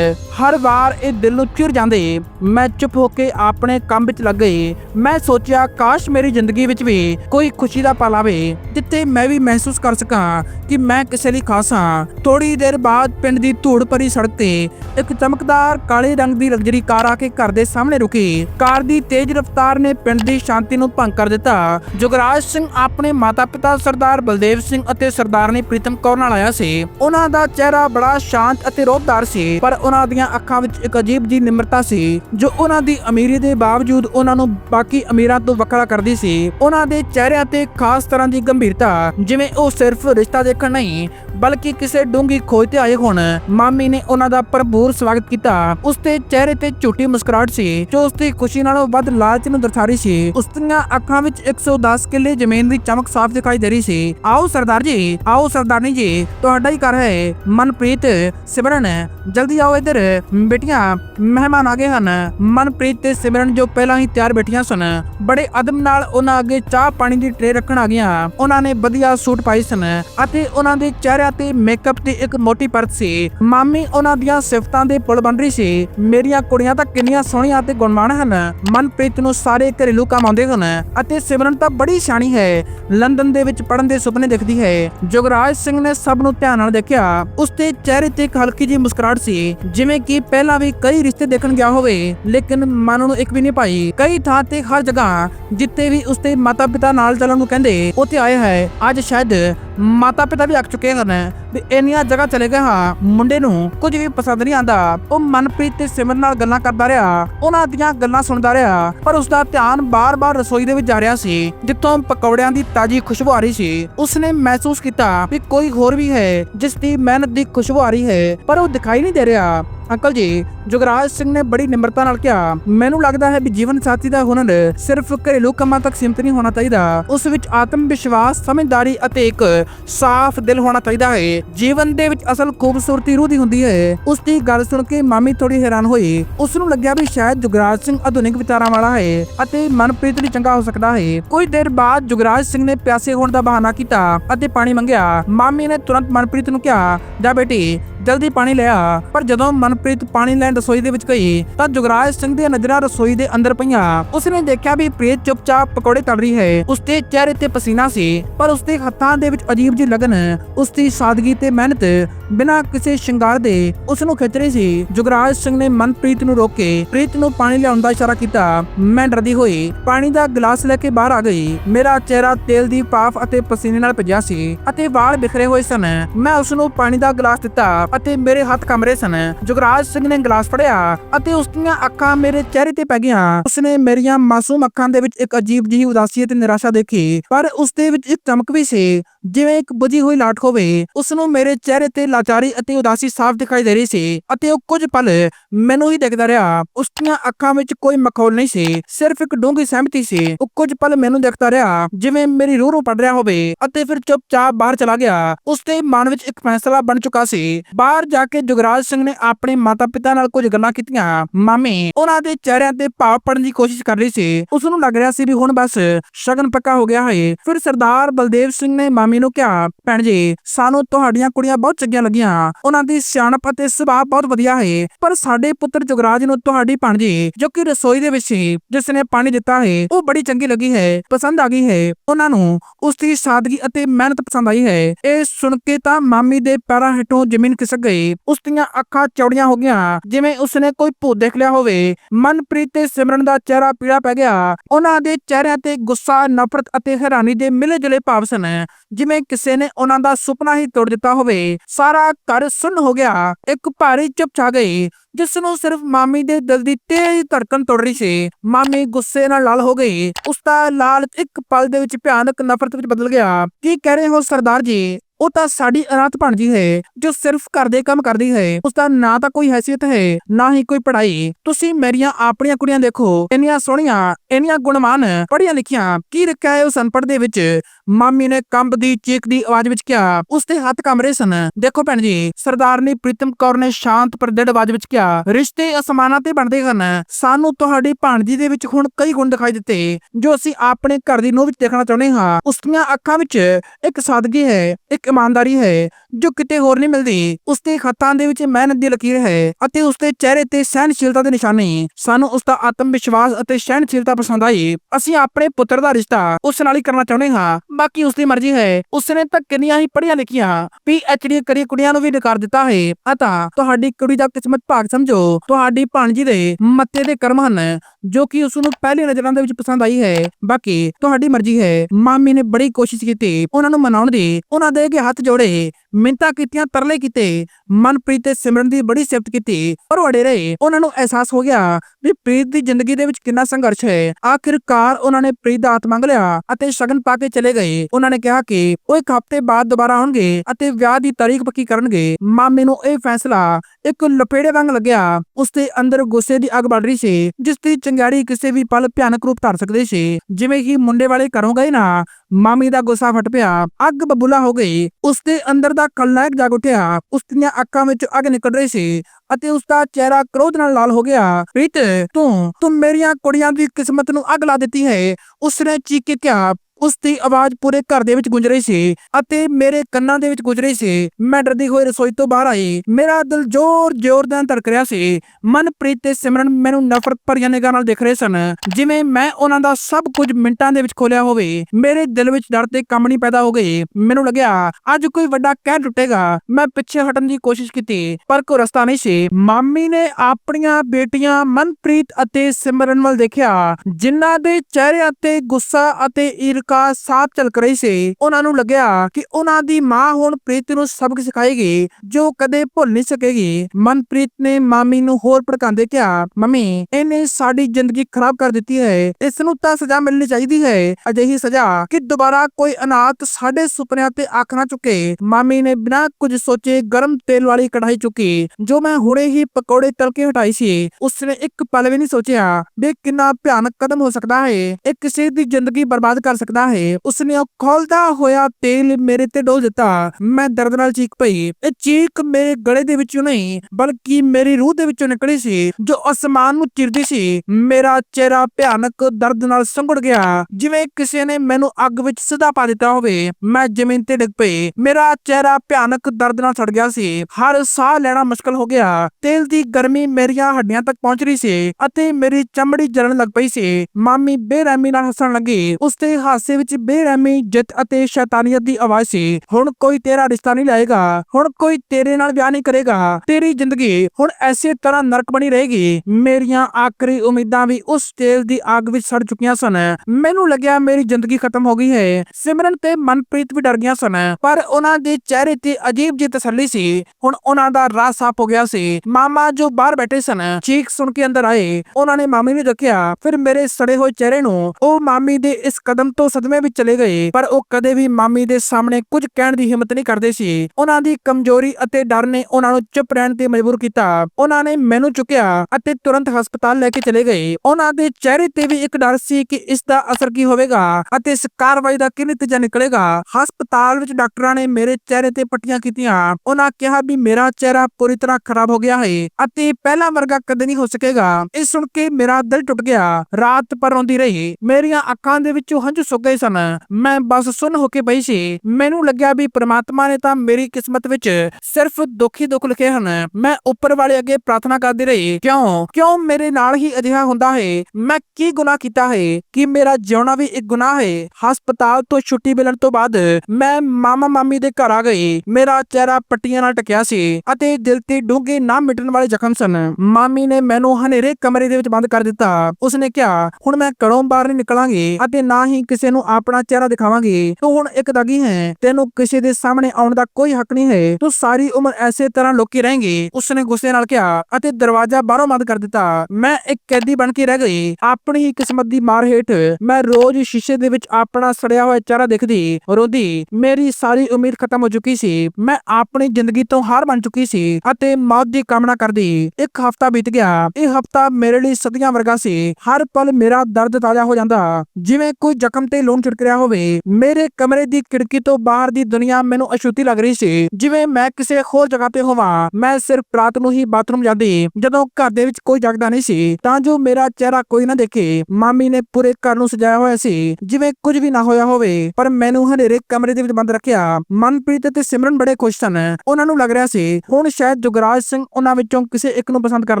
ਹਰ ਵਾਰ ਇਹ ਦਿਲ ਨੂੰ ਚਿਰ ਜਾਂਦੇ, ਮੈਂ ਚੁੱਪ ਹੋ ਕੇ ਆਪਣੇ ਕੰਮ ਵਿੱਚ ਲੱਗ ਗਈ ਮੈਂ ਸੋਚਿਆ, ਕਾਸ਼ ਮੇਰੀ ਜ਼ਿੰਦਗੀ ਵਿੱਚ ਵੀ ਕੋਈ ਖੁਸ਼ੀ ਦਾ ਪਲ ਆਵੇ, ਜਿੱਥੇ ਮੈਂ ਵੀ ਮਹਿਸੂਸ ਕਰ ਸਕਾਂ ਕਿ ਮੈਂ ਕਿਸੇ ਲਈ ਖਾਸ ਹਾਂ। ਥੋੜੀ ਦੇਰ ਬਾਅਦ ਪਿੰਡ ਦੀ ਧੂੜ ਭਰੀ ਸੜਕ ਤੇ ਇੱਕ ਚਮਕਦਾਰ ਕਾਲੇ ਰੰਗ ਦੀ ਲਗਜ਼ਰੀ ਕਾਰ ਆ ਕੇ ਘਰ ਦੇ ਸਾਹਮਣੇ ਰੁਕੀ। ਕਾਰ ਦੀ ਤੇਜ਼ ਰਫ਼ਤਾਰ ਨੇ ਪਿੰਡ ਦੀ ਸ਼ਾਂਤੀ ਨੂੰ ਭੰਗ ਕਰ ਦਿੱਤਾ। ਜੁਗਰਾਜ ਸਿੰਘ ਆਪਣੇ ਮਾਤਾ-ਪਿਤਾ ਸਰਦਾਰ ਬਲਦੇਵ ਸਿੰਘ ਅਤੇ ਸਰਦਾਰਨੀ ਪ੍ਰੀਤਮ ਕੌਰ ਨਾਲ ਆਇਆ ਸੀ। ਉਹਨਾਂ ਦਾ ਚਿਹਰਾ ਬੜਾ ਸ਼ਾਂਤ ਅਤੇ ਰੋਬਦਾਰ ਸੀ, ਪਰ ਉਹਨਾਂ ਦੀਆਂ ਅੱਖਾਂ ਵਿੱਚ ਇੱਕ ਅਜੀਬ ਜੀ ਨਿਮਰਤਾ ਸੀ, ਜੋ ਉਹਨਾਂ ਦੀ ਅਮੀਰੀ ਦੇ ਬਾਵਜੂਦ ਉਹਨਾਂ ਨੂੰ ਬਾਕੀ ਅਮੀਰਾਂ ਤੋਂ ਵੱਖਰਾ ਕਰਦੀ ਸੀ। ਉਹਨਾਂ ਦੇ ਚਿਹਰਿਆਂ ਤੇ ਖਾਸ ਤਰ੍ਹਾਂ ਦੀ ਗੰਭੀਰਤਾ, ਜਿਵੇਂ ਉਹ ਸਿਰਫ ਰਿਸ਼ਤਾ ਦੇਖਣ ਨਹੀਂ, ਬਲਕਿ ਕਿਸੇ ਡੂੰਗੀ ਖੋਜ ਤੇ ਆਏ ਹੋਣ। ਮਾਮੀ ਨੇ ਉਹਨਾਂ ਦਾ ਭਰਪੂਰ ਸਵਾਗਤ ਕੀਤਾ। ਉਸ ਦੇ ਚਿਹਰੇ ਤੇ ਝੂਠੀ ਮੁਸਕਰਾਹਟ ਸੀ, ਜੋ ਉਸ ਦੀ ਖੁਸ਼ੀ ਨਾਲੋਂ ਵੱਧ ਲਾਲਚ ਨੂੰ ਦਰਸਾ ਰਹੀ ਸੀ। ਉਸ ਦੀਆਂ ਅੱਖਾਂ ਵਿੱਚ 110 ਕਿੱਲੇ ਜ਼ਮੀਨ ਦੀ ਚਮਕ ਸਾਫ਼ ਦਿਖਾਈ ਦੇ ਰਹੀ ਸੀ। ਆਓ ਸਰਦਾਰ ਜੀ, ਆਓ ਸਰਦਾਰਨੀ ਜੀ, ਤੁਹਾਡਾ ਹੀ ਘਰ ਹੈ। ਮਨਪ੍ਰੀਤ, ਸਿਮਰਨ, ਜਲਦੀ ਆਓ ਇੱਧਰ। ਬੇਟੀਆਂ, ਮਹਿਮਾਨ ਆ ਗਏ ਹਨ। ਮਨਪ੍ਰੀਤ ਤੇ ਸਿਮਰਨ ਜੋ ਪਹਿਲਾਂ ਹੀ ਤਿਆਰ ਬੈਠੀਆਂ ਸਨ, ਬੜੇ ਅਦਮ ਨਾਲ ਉਹਨਾਂ ਅੱਗੇ ਚਾਹ ਪਾਣੀ ਦੀ ਟਰੇ ਰੱਖਣ ਆ ਗਈਆਂ। ਉਹਨਾਂ ਨੇ ਵਧੀਆ ਸੂਟ ਪਾਈ ਸਨ ਅਤੇ ਉਹਨਾਂ ਦੇ ਚਿਹਰਿਆਂ ਤੇ ਮੇਕਅਪ ਤੇ ਇੱਕ ਮੋਟੀ ਪਰਤ ਸੀ। ਮਾਮੀ, ਉਹਨਾਂ ਦੀਆਂ ਸਿਫਤਾਂ ਦੇ ਪੁਲ ਬਣ ਰਹੀ ਸੀ। ਮੇਰੀਆਂ ਕੁੜੀਆਂ ਤਾਂ ਕਿੰਨੀਆਂ ਸੋਹਣੀਆਂ ਤੇ ਗੁਣਵਾਨ ਹਨ। ਮਨਪ੍ਰੀਤ ਨੂੰ ਸਾਰੇ ਘਰੇਲੂ ਕੰਮ ਆਉਂਦੇ ਹਨ। ਅਤੇ ਸਿਮਰਨ ਤਾਂ ਬੜੀ ਸਿਆਣੀ ਹੈ। ਲੰਡਨ ਦੇ ਵਿੱਚ ਪੜਨ ਦੇ ਸੁਪਨੇ ਦੇਖਦੀ ਹੈ। ਜੁਗਰਾਜ ਸਿੰਘ ਨੇ ਸਭ ਨੂੰ ਧਿਆਨ ਨਾਲ ਦੇਖਿਆ। ਉਸ ਦੇ ਚਿਹਰੇ ਤੇ ਇੱਕ ਹਲਕੀ ਜਿਹੀ ਮੁਸਕਰਾਹਟ ਸੀ, ਜਿਵੇਂ ਕਿ ਪਹਿਲਾਂ ਵੀ ਕਈ ਰਿਸ਼ਤੇ ਦੇਖਣ ਗਿਆ ਹੋਵੇ, ਲੇਕਿਨ ਮਨ ਨੂੰ ਇੱਕ ਵੀ ਨਹੀਂ ਪਾਈ। ਕਈ ਥਾਂ ਤੇ ਹਰ ਜਗ੍ਹਾ ਜਿੱਥੇ ਵੀ ਉਸ ਦੇ ਮਾਤਾ ਪਿਤਾ ਨਾਲ ਚੱਲਣ ਨੂੰ ਕਹਿੰਦੇ, ਉੱਥੇ ਆਇਆ ਹੈ। ਅੱਜ ਸ਼ਾਇਦ ਮਾਤਾ ਪਿਤਾ ਵੀ ਅੱਕ ਚੁੱਕੇ ਹਨ ਵੀ ਇੰਨੀਆਂ ਜਗ੍ਹਾ ਚਲੇ ਗਏ ਹਾਂ, ਮੁੰਡੇ ਨੂੰ ਕੁਝ ਵੀ ਪਸੰਦ ਨਹੀਂ ਆਂਦਾ ਉਹ ਮਨਪ੍ਰੀਤ ਤੇ ਸਿਮਰਨ ਨਾਲ ਗੱਲਾਂ ਕਰਦਾ ਰਿਹਾ। ਉਹਨਾਂ ਦੀਆਂ ਗੱਲਾਂ ਸੁਣਦਾ ਰਿਹਾ, ਪਰ ਉਸ ਦਾ ਧਿਆਨ ਬਾਰ-ਬਾਰ ਰਸੋਈ ਦੇ ਵਿੱਚ ਜਾ ਰਿਹਾ ਸੀ, ਜਿੱਥੋਂ ਪਕੌੜਿਆਂ ਦੀ ਤਾਜ਼ੀ ਖੁਸ਼ਬੂ ਆ ਰਹੀ ਸੀ। ਉਸਨੇ ਮਹਿਸੂਸ ਕੀਤਾ ਵੀ ਕੋਈ ਹੋਰ ਵੀ ਹੈ, ਜਿਸ ਦੀ ਮਿਹਨਤ ਦੀ ਖੁਸ਼ਬੂ ਆ ਰਹੀ ਹੈ, ਪਰ ਉਹ ਦਿਖਾਈ ਨਹੀਂ ਦੇ ਰਿਹਾ। ਅੰਕਲ ਜੀ, ਜੁਗਰਾਜ ਸਿੰਘ ਨੇ ਬੜੀ ਨਿਮਰਤਾ ਨਾਲ ਕਿਹਾ, ਮੈਨੂੰ ਲੱਗਦਾ ਹੈ ਵੀ ਜੀਵਨ ਸਾਥੀ ਦਾ ਹੁਨਰ ਸਿਰਫ ਘਰੇਲੂ ਕੰਮਾਂ ਤੱਕ ਸੀਮਤ ਨਹੀਂ ਹੋਣਾ ਚਾਹੀਦਾ। ਉਸ ਵਿੱਚ ਆਤਮ ਵਿਸ਼ਵਾਸ, ਸਮਝਦਾਰੀ ਅਤੇ ਇੱਕ ਸਾਫ਼ ਦਿਲ ਹੋਣਾ ਚਾਹੀਦਾ ਹੈ। ਜੀਵਨ ਦੇ ਵਿੱਚ ਅਸਲ ਖੂਬਸੂਰਤੀ ਰੂਹ ਦੀ ਹੁੰਦੀ ਹੈ। ਉਸ ਦੀ ਗੱਲ ਸੁਣ ਕੇ ਮਾਮੀ ਥੋੜੀ ਹੈਰਾਨ ਹੋਈ। ਉਸ ਨੂੰ ਲੱਗਿਆ ਵੀ ਸ਼ਾਇਦ ਜੁਗਰਾਜ ਸਿੰਘ ਆਧੁਨਿਕ ਵਿਚਾਰਾਂ ਵਾਲਾ ਹੈ ਅਤੇ ਮਨਪ੍ਰੀਤ ਲਈ ਚੰਗਾ ਹੋ ਸਕਦਾ ਹੈ। ਕੁਝ ਦੇਰ ਬਾਅਦ ਜੁਗਰਾਜ ਸਿੰਘ ਨੇ ਪਿਆਸੇ ਹੋਣ ਦਾ ਬਹਾਨਾ ਕੀਤਾ ਅਤੇ ਪਾਣੀ ਮੰਗਿਆ। ਮਾਮੀ ਨੇ ਤੁਰੰਤ ਮਨਪ੍ਰੀਤ ਨੂੰ ਕਿਹਾ, ਜਾ ਬੇਟੀ ਜਲਦੀ ਪਾਣੀ ਲਿਆ ਪਰ ਜਦੋਂ ਮਨਪ੍ਰੀਤ ਪਾਣੀ ਲੈਣ ਰਸੋਈ ਦੇ ਵਿੱਚ ਗਈ, ਤਾਂ ਜੁਗਰਾਜ ਸਿੰਘ ਦੀਆਂ ਨਜ਼ਰਾਂ ਰਸੋਈ ਦੇ ਅੰਦਰ ਪਈਆਂ। ਉਸਨੇ ਦੇਖਿਆ ਵੀ ਪ੍ਰੀਤ ਚੁੱਪਚਾਪ ਪਕੌੜੇ ਤਲ ਰਹੀ ਹੈ। ਉਸਦੇ ਚਿਹਰੇ ਤੇ ਪਸੀਨਾ ਸੀ, ਪਰ ਉਸਦੇ ਹੱਥਾਂ ਦੇ ਵਿੱਚ ਅਜੀਬ ਜਿਹੀ ਲਗਨ, ਉਸਦੀ ਸਾਦਗੀ ਤੇ ਮਿਹਨਤ, ਬਿਨਾਂ ਕਿਸੇ ਸ਼ਿੰਗਾਰ ਦੇ ਉਸ ਨੂੰ ਖਿੱਚ ਰਹੀ ਸੀ। ਜੁਗਰਾਜ ਸਿੰਘ ਨੇ ਮਨਪ੍ਰੀਤ ਨੂੰ ਰੋਕ ਕੇ ਪ੍ਰੀਤ ਨੂੰ ਪਾਣੀ ਲਿਆਉਣ ਦਾ ਇਸ਼ਾਰਾ ਕੀਤਾ। ਮੈਂ ਡਰਦੀ ਹੋਈ, ਪਾਣੀ ਦਾ ਗਲਾਸ ਲੈ ਕੇ ਬਾਹਰ ਆ ਗਈ। ਮੇਰਾ ਚਿਹਰਾ ਤੇਲ ਦੀ ਪਾਫ ਅਤੇ ਪਸੀਨੇ ਨਾਲ ਭਿੱਜਿਆ ਸੀ ਅਤੇ ਵਾਲ ਬਿਖਰੇ ਹੋਏ ਸਨ। ਮੈਂ ਉਸ ਨੂੰ ਪਾਣੀ ਦਾ ਗਲਾਸ ਦਿੱਤਾ। ਅਤੇ ਮੇਰੇ ਹੱਥ ਕਮਰੇ ਸਨ। ਜੁਗਰਾਜ ਸਿੰਘ ਨੇ ਗਲਾਸ ਫੜਿਆ ਅਤੇ ਉਸ ਦੀਆਂ ਅੱਖਾਂ ਮੇਰੇ ਚਿਹਰੇ ਤੇ ਪੈ ਗਈਆਂ। ਉਸਨੇ ਮੇਰੀਆਂ ਮਾਸੂਮ ਅੱਖਾਂ ਦੇ ਵਿੱਚ ਇੱਕ ਅਜੀਬ ਜਿਹੀ ਉਦਾਸੀ ਅਤੇ ਨਿਰਾਸ਼ਾ ਦੇਖੀ, ਪਰ ਉਸ ਦੇ ਵਿੱਚ ਇੱਕ ਚਮਕ ਵੀ ਸੀ, ਜਿਵੇਂ ਇੱਕ ਬੁਝੀ ਹੋਈ ਲਾਟ ਹੋਵੇ। ਉਸ ਨੂੰ ਮੇਰੇ ਚਿਹਰੇ ਤੇ ਲਾਚਾਰੀ ਅਤੇ ਉਦਾਸੀ ਸਾਫ਼ ਦਿਖਾਈ ਦੇ ਰਹੀ ਸੀ ਅਤੇ ਉਹ ਕੁਝ ਪਲ ਮੈਨੂੰ ਹੀ ਦੇਖਦਾ ਰਿਹਾ। ਉਸ ਦੀਆਂ ਅੱਖਾਂ ਵਿੱਚ ਕੋਈ ਮਖੌਲ ਨਹੀਂ ਸੀ, ਸਿਰਫ ਇੱਕ ਡੂੰਘੀ ਸਹਿਮਤੀ ਸੀ। ਉਹ ਕੁਝ ਪਲ ਮੈਨੂੰ ਦੇਖਦਾ ਰਿਹਾ, ਜਿਵੇਂ ਮੇਰੀ ਰੂਹ ਨੂੰ ਪੜ ਰਿਹਾ ਹੋਵੇ ਅਤੇ ਫਿਰ ਚੁੱਪਚਾਪ ਬਾਹਰ ਚਲਾ ਗਿਆ। ਉਸ ਦੇ ਮਨ ਵਿੱਚ ਇੱਕ ਫੈਸਲਾ ਬਣ ਚੁੱਕਾ ਸੀ ਬਾਹਰ ਜਾ ਕੇ ਜੁਗਰਾਜ ਸਿੰਘ ਨੇ ਆਪਣੇ ਮਾਤਾ-ਪਿਤਾ ਨਾਲ ਕੁਝ ਗੱਲਾਂ ਕੀਤੀਆਂ। ਮਾਮੀ, ਉਹਨਾਂ ਦੇ ਚਿਹਰਿਆਂ ਤੇ ਭਾਵ ਪੜਨ ਦੀ ਕੋਸ਼ਿਸ਼ ਕਰ ਰਹੀ ਸੀ। ਉਸ ਨੂੰ ਲੱਗ ਰਿਹਾ ਸੀ ਵੀ ਹੁਣ ਬਸ ਸ਼ਗਨ ਪੱਕਾ ਹੋ ਗਿਆ ਹੈ ਫਿਰ ਸਰਦਾਰ ਬਲਦੇਵ ਸਿੰਘ ਨੇ ਮਾਮੀ ਨੂੰ ਕਿਹਾ, ਭੈਣ ਜੀ, ਸਾਨੂੰ ਤੁਹਾਡੀਆਂ ਕੁੜੀਆਂ ਬਹੁਤ ਚੰਗੀਆਂ ਲੱਗੀਆਂ। ਉਹਨਾਂ ਦੀ ਸਿਆਣਪ ਅਤੇ ਸੁਭਾਅ ਬਹੁਤ ਵਧੀਆ ਹੈ ਪਰ ਸਾਡੇ ਪੁੱਤਰ ਜੁਗਰਾਜ ਨੂੰ ਤੁਹਾਡੀ ਭਾਣਜੀ ਜੋ ਕਿ ਰਸੋਈ ਦੇ ਵਿੱਚ ਸੀ, ਜਿਸ ਨੇ ਪਾਣੀ ਦਿੱਤਾ ਹੈ ਉਹ ਬੜੀ ਚੰਗੀ ਲੱਗੀ ਹੈ, ਪਸੰਦ ਆ ਗਈ ਹੈ। ਉਹਨਾਂ ਨੂੰ ਉਸ ਦੀ ਸਾਦਗੀ ਅਤੇ ਮਿਹਨਤ ਪਸੰਦ ਆਈ ਹੈ। ਇਹ ਸੁਣ ਕੇ ਤਾਂ ਮਾਮੀ ਦੇ ਪੈਰਾਂ ਹੇਠੋਂ ਜ਼ਮੀਨ ਖਿਸਕ ਗਈ ਉਸ ਦੀਆਂ ਅੱਖਾਂ ਚੌੜੀਆਂ ਹੋ ਗਈਆਂ। ਜਿਵੇਂ ਉਸਨੇ ਕੋਈ ਭੂਤ ਦੇਖ ਲਿਆ ਹੋਵੇ। ਮਨਪ੍ਰੀਤ ਤੇ ਸਿਮਰਨ ਦਾ ਚਿਹਰਾ ਪੀਲਾ ਪੈ ਗਿਆ। ਉਹਨਾਂ ਦੇ ਚਿਹਰਿਆਂ ਤੇ ਗੁੱਸਾ, ਨਫ਼ਰਤ ਅਤੇ ਹੈਰਾਨੀ ਦੇ ਮਿਲੇ ਜੁਲੇ ਭਾਵ ਸਨ। ਜਿਵੇਂ ਕਿਸੇ ਨੇ ਉਹਨਾਂ ਦਾ ਸੁਪਨਾ ਹੀ ਤੋੜ ਦਿੱਤਾ ਹੋਵੇ। ਸਾਰਾ ਘਰ ਸੁੰਨ ਹੋ ਗਿਆ। ਇੱਕ ਭਾਰੀ ਚੁੱਪ ਛਾ ਗਈ। ਜਿਸ ਨੂੰ ਸਿਰਫ ਮਾਮੀ ਦੇ ਦਿਲ ਦੀ ਤੇਜ਼ ਧੜਕਣ ਤੋੜ ਰਹੀ ਸੀ। ਮਾਮੀ ਗੁੱਸੇ ਨਾਲ ਲਾਲ ਹੋ ਗਈ। ਉਸ ਦਾ ਲਾਲ ਇੱਕ ਪਲ ਦੇ ਵਿੱਚ ਭਿਆਨਕ ਨਫ਼ਰਤ ਵਿੱਚ ਬਦਲ ਗਿਆ। ਕੀ ਕਹਿ ਰਹੇ ਹੋ ਸਰਦਾਰ ਜੀ? ਉਹ ਤਾਂ ਸਾਡੀ ਅਨਾਥ ਭਾਣਜੀ ਹੈ, ਜੋ ਸਿਰਫ ਘਰ ਦੇ ਕੰਮ ਕਰਦੀ ਹੈ। ਉਸ ਦਾ ਨਾ ਤਾਂ ਕੋਈ ਹੈਸੀਅਤ ਹੈ, ਨਾ ਹੀ ਕੋਈ ਪੜ੍ਹਾਈ। ਤੁਸੀਂ ਮੇਰੀਆਂ ਆਪਣੀਆਂ ਕੁੜੀਆਂ ਦੇਖੋ, ਇੰਨੀਆਂ ਸੋਹਣੀਆਂ, ਇੰਨੀਆਂ ਗੁਣਮਾਨ ਪੜ੍ਹੀਆਂ ਲਿਖੀਆਂ, ਕੀ ਰੱਖਿਆ ਹੈ ਉਸ ਅਨਪੜ੍ਹ ਦੇ ਵਿੱਚ? ਮਾਮੀ ਨੇ ਕੰਬ ਦੀ ਚੀਕ ਦੀ ਆਵਾਜ਼ ਵਿੱਚ ਕਿਹਾ ਉਸ ਦੇ ਹੱਥ ਕੰਬ ਰਹੇ ਸਨ। ਦੇਖੋ ਭੈਣ ਜੀ, ਸਰਦਾਰਨੀ ਪ੍ਰੀਤਮ ਕੌਰ ਨੇ ਸ਼ਾਂਤ ਪਰ ਦ੍ਰਿੜ ਆਵਾਜ਼ ਵਿੱਚ ਕਿਹਾ, ਰਿਸ਼ਤੇ ਅਸਮਾਨਾਂ ਤੇ ਬਣਦੇ ਹਨ। ਸਾਨੂੰ ਤੁਹਾਡੀ ਭਾਣਜੀ ਦੇ ਵਿੱਚ ਹੁਣ ਕਈ ਗੁਣ ਦਿਖਾਈ ਦਿੱਤੇ, ਜੋ ਅਸੀਂ ਆਪਣੇ ਘਰ ਦੀ ਨੂੰਹ ਵਿੱਚ ਦੇਖਣਾ ਚਾਹੁੰਦੇ ਹਾਂ। ਉਸ ਦੀਆਂ ਅੱਖਾਂ ਵਿੱਚ ਇੱਕ ਸਾਦਗੀ ਹੈ, ਇੱਕ ਇਮਾਨਦਾਰੀ ਹੈ ਜੋ ਕਿਤੇ ਹੋਰ ਨਹੀਂ ਮਿਲਦੀ। ਉਸਦੇ ਹੱਥਾਂ ਦੇ ਵਿੱਚ ਮਿਹਨਤ ਦੀ ਲਕੀਰ ਹੈ ਅਤੇ ਉਸਦੇ ਚਿਹਰੇ ਤੇ ਸਹਿਨਸ਼ੀਲਤਾ ਦੇ ਨਿਸ਼ਾਨੇ। ਸਾਨੂੰ ਉਸ ਆਤਮ ਵਿਸ਼ਵਾਸ ਅਤੇ ਸਹਿਨਸ਼ੀਲਤਾ ਪਸੰਦ ਆਈ। ਅਸੀਂ ਆਪਣੇ ਪੁੱਤਰ ਦਾ ਰਿਸ਼ਤਾ ਉਸ ਨਾਲ ਹੀ ਕਰਨਾ ਚਾਹੁੰਦੇ ਹਾਂ। ਬਾਕੀ ਉਸ ਮਰਜ਼ੀ ਹੈ। ਉਸਨੇ ਤਾਂ ਕਿੰਨੀਆਂ ਹੀ ਪੜ੍ਹੀਆਂ ਲਿਖੀਆਂ। ਪੀ ਐਚ ਡੀ ਕਰੀ ਕੁੜੀਆਂ ਨੂੰ ਵੀ ਨਕਾਰ ਦਿੱਤਾ ਹੈ। ਅਤਾ, ਤੁਹਾਡੀ ਕੁੜੀ ਦਾ ਕਿਸਮਤ ਭਾਗ ਸਮਝੋ। ਤੁਹਾਡੀ ਭਾਣਜੀ ਦੇ ਮੱਤੇ ਦੇ ਕਰਮ ਹਨ, ਜੋ ਕਿ ਉਸ ਨੂੰ ਪਹਿਲੀ ਨਜ਼ਰਾਂ ਦੇ ਵਿੱਚ ਪਸੰਦ ਆਈ ਹੈ। ਬਾਕੀ ਤੁਹਾਡੀ ਮਰਜ਼ੀ ਹੈ। ਮਾਮੀ ਨੇ ਬੜੀ ਕੋਸ਼ਿਸ਼ ਕੀਤੀ। ਉਹਨਾਂ ਨੂੰ ਮਨਾਉਣ ਦੀ। ਉਹਨਾਂ ਦੇ ਅੱਗੇ ਹੱਥ ਜੋੜੇ। ਮਿੰਤਾ ਕੀਤੀਆਂ, ਤਰਲੇ ਕੀਤੇ, ਮਨਪ੍ਰੀਤ ਤੇ ਸਿਮਰਨ ਦੀ ਬੜੀ ਸਿਫਤ ਕੀਤੀ, ਪਰ ਉਹ ਰਹੇ। ਉਹਨਾਂ ਨੂੰ ਅਹਿਸਾਸ ਹੋ ਗਿਆ ਵੀ ਪ੍ਰੀਤ ਦੀ ਜ਼ਿੰਦਗੀ ਦੇ ਵਿੱਚ ਕਿੰਨਾ ਸੰਘਰਸ਼ ਹੈ। ਆਖਿਰਕਾਰ ਉਹਨਾਂ ਨੇ ਪ੍ਰੀਤ ਦਾ ਹੱਥ ਮੰਗ ਲਿਆ ਅਤੇ ਸ਼ਗਨ ਪਾ ਕੇ ਚਲੇ ਗਏ। ਉਹਨਾਂ ਨੇ ਕਿਹਾ ਕਿ ਉਹ ਇੱਕ ਹਫ਼ਤੇ ਬਾਅਦ ਦੁਬਾਰਾ ਆਉਣਗੇ ਅਤੇ ਵਿਆਹ ਦੀ ਤਾਰੀਖ ਪੱਕੀ ਕਰਨਗੇ। ਮਾਮੇ ਨੂੰ ਇਹ ਫੈਸਲਾ ਇੱਕ ਲਪੇੜੇ ਵਾਂਗ ਲੱਗਿਆ। ਉਸ ਦੇ ਅੰਦਰ ਗੁੱਸੇ ਦੀ ਅੱਗ ਬਲ ਰਹੀ ਸੀ, ਜਿਸ ਦੀ ਚੰਗਿਆੜੀ ਕਿਸੇ ਵੀ ਪਲ ਭਿਆਨਕ ਰੂਪ ਧਾਰ ਸਕਦੀ ਸੀ। ਜਿਵੇਂ ਹੀ ਮੁੰਡੇ ਵਾਲੇ ਘਰੋਂ ਗਏ ਨਾ, ਮਾਮੀ ਦਾ ਗੁੱਸਾ ਫਟ ਪਿਆ। ਅੱਗ ਬਬੂਲਾ ਹੋ ਗਈ। ਉਸ ਦੇ ਅੰਦਰ ਦਾ ਖਲਨਾਇਕ ਜਾਗ ਉੱਠਿਆ। ਉਸ ਦੀਆਂ ਅੱਖਾਂ ਵਿੱਚ ਅੱਗ ਨਿਕਲ ਰਹੀ ਸੀ ਅਤੇ ਉਸ ਦਾ ਚਿਹਰਾ ਕ੍ਰੋਧ ਨਾਲ ਲਾਲ ਹੋ ਗਿਆ। ਪ੍ਰੀਤ, ਤੂੰ ਤੂੰ ਮੇਰੀਆਂ ਕੁੜੀਆਂ ਦੀ ਕਿਸਮਤ ਨੂੰ ਅੱਗ ਲਾ ਦਿੱਤੀ ਹੈ। ਉਸਨੇ ਚੀਕ ਕੇ ਕਿਹਾ ਉਸ ਦੀ ਆਵਾਜ਼ ਪੂਰੇ ਘਰ ਦੇ ਵਿੱਚ ਗੂੰਜ ਰਹੀ ਸੀ ਅਤੇ ਮੇਰੇ ਕੰਨਾਂ ਦੇ ਵਿੱਚ ਗੂੰਜ ਰਹੀ ਸੀ। ਮੈਂ ਡਰਦੀ ਹੋਈ ਰਸੋਈ ਤੋਂ ਬਾਹਰ ਆਈ। ਮੇਰਾ ਦਿਲ ਜ਼ੋਰ-ਜ਼ੋਰ ਨਾਲ ਧੜਕ ਰਿਹਾ ਸੀ। ਮਨਪ੍ਰੀਤ ਤੇ ਸਿਮਰਨ ਮੈਨੂੰ ਨਫ਼ਰਤ ਭਰੀਆਂ ਨਿਗਾਹਾਂ ਨਾਲ ਦੇਖ ਰਹੇ ਸਨ। ਜਿਵੇਂ ਮੈਂ ਉਹਨਾਂ ਦਾ ਸਭ ਕੁਝ ਮਿੰਟਾਂ ਦੇ ਵਿੱਚ ਖੋਲਿਆ ਹੋਵੇ। ਮੇਰੇ ਦਿਲ ਵਿੱਚ ਡਰ ਤੇ ਕੰਬਣੀ ਪੈਦਾ ਹੋ ਗਈ ਮੈਨੂੰ ਲੱਗਿਆ, ਅੱਜ ਕੋਈ ਵੱਡਾ ਕਹਿ ਟੁੱਟੇਗਾ। ਮੈਂ ਪਿੱਛੇ ਹਟਣ ਦੀ ਕੋਸ਼ਿਸ਼ ਕੀਤੀ, ਪਰ ਕੋਈ ਰਸਤਾ ਨਹੀਂ ਸੀ। ਮਾਮੀ ਨੇ ਆਪਣੀਆਂ ਬੇਟੀਆਂ ਮਨਪ੍ਰੀਤ ਅਤੇ ਸਿਮਰਨ ਵੱਲ ਦੇਖਿਆ, ਜਿਨ੍ਹਾਂ ਦੇ ਚਿਹਰਿਆਂ ਤੇ ਗੁੱਸਾ ਅਤੇ ਈਰਖਾ ਸਾਫ਼ ਝਲਕ ਰਹੀ ਸੀ, ਉਹਨਾਂ ਨੂੰ ਲੱਗਿਆ ਕਿ ਉਹਨਾਂ ਦੀ ਮਾਂ ਹੁਣ ਪ੍ਰੀਤ ਨੂੰ ਸਬਕ ਸਿਖਾਏਗੀ, ਜੋ ਕਦੇ ਭੁੱਲ ਨਹੀਂ ਸਕੇਗੀ। ਮਨਪ੍ਰੀਤ ਨੇ ਮਾਮੀ ਨੂੰ ਹੋਰ ਭੜਕਾਉਂਦੇ ਕਿਹਾ, ਮੰਮੀ, ਇਹਨੇ ਸਾਡੀ ਜ਼ਿੰਦਗੀ ਖਰਾਬ ਕਰ ਦਿੱਤੀ ਹੈ, ਇਸ ਨੂੰ ਤਾਂ ਸਜ਼ਾ ਮਿਲਣੀ ਚਾਹੀਦੀ ਹੈ। ਅਜਿਹੀ ਸਜ਼ਾ ਕਿ ਦੁਬਾਰਾ ਕੋਈ ਅਨਾਥ ਸਾਡੇ ਸੁਪਨਿਆਂ ਤੇ ਅੱਖ ਨਾ ਚੁੱਕੇ, ਮਾਮੀ ਨੇ ਬਿਨਾਂ ਕੁਝ ਸੋਚੇ ਗਰਮ ਤੇਲ ਵਾਲੀ ਕੜਾਈ ਚੁੱਕੀ, ਜੋ ਮੈਂ ਹੁਣੇ ਹੀ ਪਕੌੜੇ ਤਲ ਕੇ ਹਟਾਈ ਸੀ। ਉਸਨੇ ਇੱਕ ਪਲ ਵੀ ਨਹੀਂ ਸੋਚਿਆ ਵੀ ਕਿੰਨਾ ਭਿਆਨਕ ਕਦਮ ਹੋ ਸਕਦਾ ਹੈ ਇਹ ਕਿਸੇ ਦੀ ਜ਼ਿੰਦਗੀ ਬਰਬਾਦ ਕਰ ਸਕਦਾ ਹੈ। ਉਸਨੇ ਉਹ ਖੋਲਦਾ ਹੋਇਆ ਤੇਲ ਮੇਰੇ ਤੇ ਡੋਲ ਦਿੱਤਾ। ਮੈਂ ਦਰਦ ਨਾਲ ਚੀਕ ਪਈ। ਇਹ ਚੀਕ ਮੇਰੇ ਗਲੇ ਦੇ ਵਿੱਚੋਂ ਨਹੀਂ, ਬਲਕਿ ਮੇਰੀ ਰੂਹ ਦੇ ਵਿੱਚੋਂ ਨਿਕਲੀ ਸੀ, ਜੋ ਅਸਮਾਨ ਨੂੰ ਚਿਰਦੀ ਸੀ। ਮੇਰਾ ਚਿਹਰਾ ਭਿਆਨਕ ਦਰਦ ਨਾਲ ਸੰਘੜ ਗਿਆ। ਜਿਵੇਂ ਕਿਸੇ ਨੇ ਮੈਨੂੰ ਅੱਗ ਵਿੱਚ ਸਿੱਧਾ ਪਾ ਦਿੱਤਾ ਹੋਵੇ। ਮੈਂ ਜ਼ਮੀਨ ਤੇ ਡਿੱਗ ਪਈ। ਮੇਰਾ ਚਿਹਰਾ ਭਿਆਨਕ ਦਰਦ ਨਾਲ ਸੜ ਗਿਆ ਸੀ। ਹਰ ਸਾਹ ਲੈਣਾ ਮੁਸ਼ਕਲ ਹੋ ਗਿਆ। ਤੇਲ ਦੀ ਗਰਮੀ ਮੇਰੀਆਂ ਹੱਡੀਆਂ ਤੱਕ ਪਹੁੰਚ ਰਹੀ ਸੀ ਅਤੇ ਮੇਰੀ ਚਮੜੀ ਜਲਣ ਲੱਗ ਪਈ ਸੀ। ਮਾਮੀ ਬੇਰਹਿਮੀ ਨਾਲ ਹੱਸਣ ਲੱਗੀ। ਉਸਦੇ ਦੇ ਹਾਸੇ ਵਿੱਚ ਬੇਰਹਿਮੀ, ਜਿੱਤ ਅਤੇ ਸ਼ੈਤਾਨੀਅਤ ਦੀ ਆਵਾਜ਼ ਸੀ, ਹੁਣ ਕੋਈ ਤੇਰਾ ਰਿਸ਼ਤਾ ਨਹੀਂ ਲਾਏਗਾ, ਹੁਣ ਕੋਈ ਤੇਰੇ ਨਾਲ ਵਿਆਹ ਨਹੀਂ ਕਰੇਗਾ, ਤੇਰੀ ਜ਼ਿੰਦਗੀ ਹੁਣ ਐਸੇ ਤਰ੍ਹਾਂ ਨਰਕ ਬਣੀ ਰਹੇਗੀ, ਮੇਰੀਆਂ ਆਖਰੀ ਉਮੀਦਾਂ ਵੀ ਉਸ ਤੇਲ ਦੀ ਅੱਗ ਵਿੱਚ ਸੜ ਚੁੱਕੀਆਂ ਸਨ, ਮੈਨੂੰ ਲੱਗਿਆ ਮੇਰੀ ਜ਼ਿੰਦਗੀ ਖਤਮ ਹੋ ਗਈ ਹੈ। ਸਿਮਰਨ ਤੇ ਮਨਪ੍ਰੀਤ ਵੀ ਡਰ ਗਈਆਂ ਸਨ, ਪਰ ਉਹਨਾਂ ਦੇ ਚਿਹਰੇ ਤੇ ਅਜੀਬ ਜਿਹੀ ਤਸੱਲੀ ਸੀ, ਹੁਣ ਉਹਨਾਂ ਦਾ ਰਾਹ ਸਾਫ਼ ਹੋ ਗਿਆ ਸੀ। ਮਾਮਾ ਜੋ ਬਾਹਰ ਬੈਠੇ ਸਨ ਚੀਕ ਸੁਣ ਕੇ ਅੰਦਰ ਆਏ, ਉਹਨਾਂ ਨੇ ਮਾਮੀ ਨੂੰ ਦੇਖਿਆ, ਫਿਰ ਮੇਰੇ ਸੜੇ ਹੋਏ ਚਿਹਰੇ ਨੂੰ, ਉਹ ਮਾਮੀ ਦੇ ਇਸ ਕਦਮ ਤੋਂ ਸਦਮੇ ਵਿੱਚ ਚਲੇ ਗਏ, ਪਰ ਉਹ ਕਦੇ ਵੀ ਮਾਮੀ ਦੇ ਸਾਹਮਣੇ ਕੁਝ ਕਹਿਣ ਦੀ ਹਿੰਮਤ ਨਹੀਂ ਕਰਦੇ ਸੀ। ਉਹਨਾਂ ਦੀ ਕਮਜ਼ੋਰੀ ਅਤੇ ਡਰ ਨੇ ਉਹਨਾਂ ਨੂੰ ਚੁੱਪ ਰਹਿਣ ਤੇ ਮਜਬੂਰ ਕੀਤਾ। ਉਹਨਾਂ ਨੇ ਮੈਨੂੰ ਚੁੱਕਿਆ ਅਤੇ ਤੁਰੰਤ ਹਸਪਤਾਲ ਲੈ ਕੇ ਚਲੇ ਗਏ। ਉਹਨਾਂ ਦੇ ਚਿਹਰੇ ਤੇ ਵੀ ਇੱਕ ਡਰ ਸੀ ਕਿ ਇਸ ਦਾ ਅਸਰ ਕੀ ਹੋਵੇਗਾ ਅਤੇ ਇਸ ਕਾਰਵਾਈ ਦਾ ਕੀ ਨਤੀਜਾ ਨਿਕਲੇਗਾ। ਹਸਪਤਾਲ ਵਿੱਚ ਡਾਕਟਰਾਂ ਨੇ ਮੇਰੇ ਚਿਹਰੇ ਤੇ ਪੱਟੀਆਂ ਕੀਤੀਆਂ। ਉਹਨਾਂ ਕਿਹਾ ਵੀ ਮੇਰਾ ਚਿਹਰਾ ਪੂਰੀ ਤਰ੍ਹਾਂ ਖਰਾਬ ਹੋ ਗਿਆ ਹੈ ਅਤੇ ਪਹਿਲਾਂ ਵਰਗਾ ਕਦੇ ਨਹੀਂ ਹੋ ਸਕੇਗਾ। ਇਹ ਸੁਣ ਕੇ ਮੇਰਾ ਦਿਲ ਟੁੱਟ ਗਿਆ। ਰਾਤ ਪਰ ਰੋਂਦੀ ਰਹੀ। ਮੇਰੀਆਂ ਅੱਖਾਂ ਦੇ ਵਿੱਚੋਂ ਹੰਝੂ ਸੁੱਕ ਗਏ ਸਨ। ਮੈਂ ਬਸ ਸੁਣ ਹੋ ਕੇ ਪਈ ਸੀ। ਮੈਨੂੰ ਲੱਗਿਆ ਵੀ ਪ੍ਰਮਾਤਮਾ ਨੇ ਤਾਂ ਮੇਰੀ ਕਿਸਮਤ ਵਿੱਚ ਸਿਰਫ ਦੁੱਖ ਹੀ ਦੁੱਖ ਲਿਖੇ ਹਨ। ਮੈਂ ਉੱਪਰ ਵਾਲੇ ਅੱਗੇ ਪ੍ਰਾਰਥਨਾ ਕਰਦੀ ਰਹੀ, ਕਿਉਂ? ਕਿਉਂ ਮੇਰੇ ਨਾਲ ਹੀ ਅਜਿਹਾ ਹੁੰਦਾ ਹੈ? ਮੈਂ ਕੀ ਗੁਨਾਹ ਕੀਤਾ ਹੈ? ਕਿ ਮੇਰਾ ਜਿਉਣਾ ਵੀ ਇੱਕ ਗੁਨਾਹ ਹੈ? ਹਸਪਤਾਲ ਤੋਂ ਛੁੱਟੀ ਮਿਲਣ ਤੋਂ ਬਾਅਦ ਮੈਂ ਮਾਮਾ ਮਾਮੀ ਦੇ ਘਰ ਆ ਗਈ। ਮੇਰਾ ਚਿਹਰਾ ਪੱਟੀਆਂ ਨਾਲ ਟਕਿਆ ਸੀ ਅਤੇ ਦਿਲ ਤੇ ਡੂੰਘੇ ਨਾ ਮਿਟਣ ਵਾਲੇ ਜ਼ਖਮ ਸਨ। ਮਾਮੀ ਨੇ ਮੈਨੂੰ ਹਨੇਰੇ ਕਮਰੇ ਦੇ ਵਿੱਚ ਬੰਦ ਕਰ ਦਿੱਤਾ। ਉਸਨੇ ਕਿਹਾ, ਹੁਣ ਮੈਂ ਘਰੋਂ ਬਾਹਰ ਨਹੀਂ ਨਿਕਲਾਂਗੀ ਅਤੇ ਨਾ ਹੀ ਕਿਸੇ ਤੈਨੂੰ ਆਪਣਾ ਚਿਹਰਾ ਦਿਖਾਵਾਂਗੀ। ਤੂੰ ਹੁਣ ਇੱਕ ਦਾਗੀ ਹੈ। ਤੈਨੂੰ ਕਿਸੇ ਦੇ ਸਾਹਮਣੇ ਆਉਣ ਦਾ ਕੋਈ ਹੱਕ ਨਹੀਂ ਹੈ। ਤੂੰ ਸਾਰੀ ਉਮਰ ਐਸੇ ਤਰ੍ਹਾਂ ਲੋਕੀ ਰਹੇਂਗੀ। ਉਸਨੇ ਗੁੱਸੇ ਨਾਲ ਕਿਹਾ ਅਤੇ ਦਰਵਾਜ਼ਾ ਬਾਹਰੋਂ ਬੰਦ ਕਰ ਦਿੱਤਾ। ਮੈਂ ਇੱਕ ਕੈਦੀ ਬਣ ਕੇ ਰਹਿ ਗਈ। ਆਪਣੀ ਹੀ ਕਿਸਮਤ ਦੀ ਮਾਰ ਹੇਠ ਮੈਂ ਰੋਜ਼ ਸ਼ੀਸ਼ੇ ਦੇ ਵਿੱਚ ਆਪਣਾ ਸੜਿਆ ਹੋਇਆ ਚਿਹਰਾ ਦੇਖਦੀ ਰੋਦੀ। ਮੇਰੀ ਸਾਰੀ ਉਮੀਦ ਖਤਮ ਹੋ ਚੁੱਕੀ ਸੀ। ਮੈਂ ਆਪਣੀ ਜ਼ਿੰਦਗੀ ਤੋਂ ਹਾਰ ਮੰਨ ਚੁੱਕੀ ਸੀ ਅਤੇ ਮੌਤ ਦੀ ਕਾਮਨਾ ਕਰਦੀ। ਇੱਕ ਹਫ਼ਤਾ ਬੀਤ ਗਿਆ। ਇਹ ਹਫ਼ਤਾ ਮੇਰੇ ਲਈ ਸਦੀਆਂ ਵਰਗਾ ਸੀ। ਹਰ ਪਲ ਮੇਰਾ ਦਰਦ ਤਾਜ਼ਾ ਹੋ ਜਾਂਦਾ। ਜਿਵੇਂ ਕੋਈ ਜ਼ਖਮ ਤੇ ਲੂਣ ਛਿੜਕ ਰਿਹਾ ਹੋਵੇ। ਮੇਰੇ ਕਮਰੇ ਦੀ ਖਿੜਕੀ ਤੋਂ ਬਾਹਰ ਦੀ ਦੁਨੀਆ ਮੈਨੂੰ ਅਸ਼ੁੱਤੀ ਲੱਗ ਰਹੀ ਸੀ। ਜਿਵੇਂ ਮੈਂ ਕਿਸੇ ਹੋਰ ਜਗ੍ਹਾ ਤੇ ਹੋਵਾਂ, ਮੈਂ ਸਿਰਫ ਰਾਤ ਨੂੰ ਹੀ ਬਾਥਰੂਮ ਜਾਂਦੀ, ਜਦੋਂ ਘਰ ਦੇ ਵਿੱਚ ਕੋਈ ਜਗਦਾ ਨਹੀਂ ਸੀ। ਤਾਂ ਜੋ ਮੇਰਾ ਚਿਹਰਾ ਕੋਈ ਨਾ ਦੇਖੇ, ਮਾਮੀ ਨੇ ਪੂਰੇ ਘਰ ਨੂੰ ਸਜਾਇਆ ਹੋਇਆ ਸੀ, ਜਿਵੇਂ ਕੁਝ ਵੀ ਨਾ ਹੋਇਆ ਹੋਵੇ। ਪਰ ਮੈਨੂੰ ਹਨੇਰੇ ਕਮਰੇ ਦੇ ਵਿੱਚ ਬੰਦ ਰੱਖਿਆ। ਮਨਪ੍ਰੀਤ ਤੇ ਸਿਮਰਨ ਬੜੇ ਖੁਸ਼ ਸਨ। ਉਹਨਾਂ ਨੂੰ ਲੱਗ ਰਿਹਾ ਸੀ, ਹੁਣ ਸ਼ਾਇਦ ਜੁਗਰਾਜ ਸਿੰਘ ਉਹਨਾਂ ਵਿੱਚੋਂ ਕਿਸੇ ਇੱਕ ਨੂੰ ਪਸੰਦ ਕਰ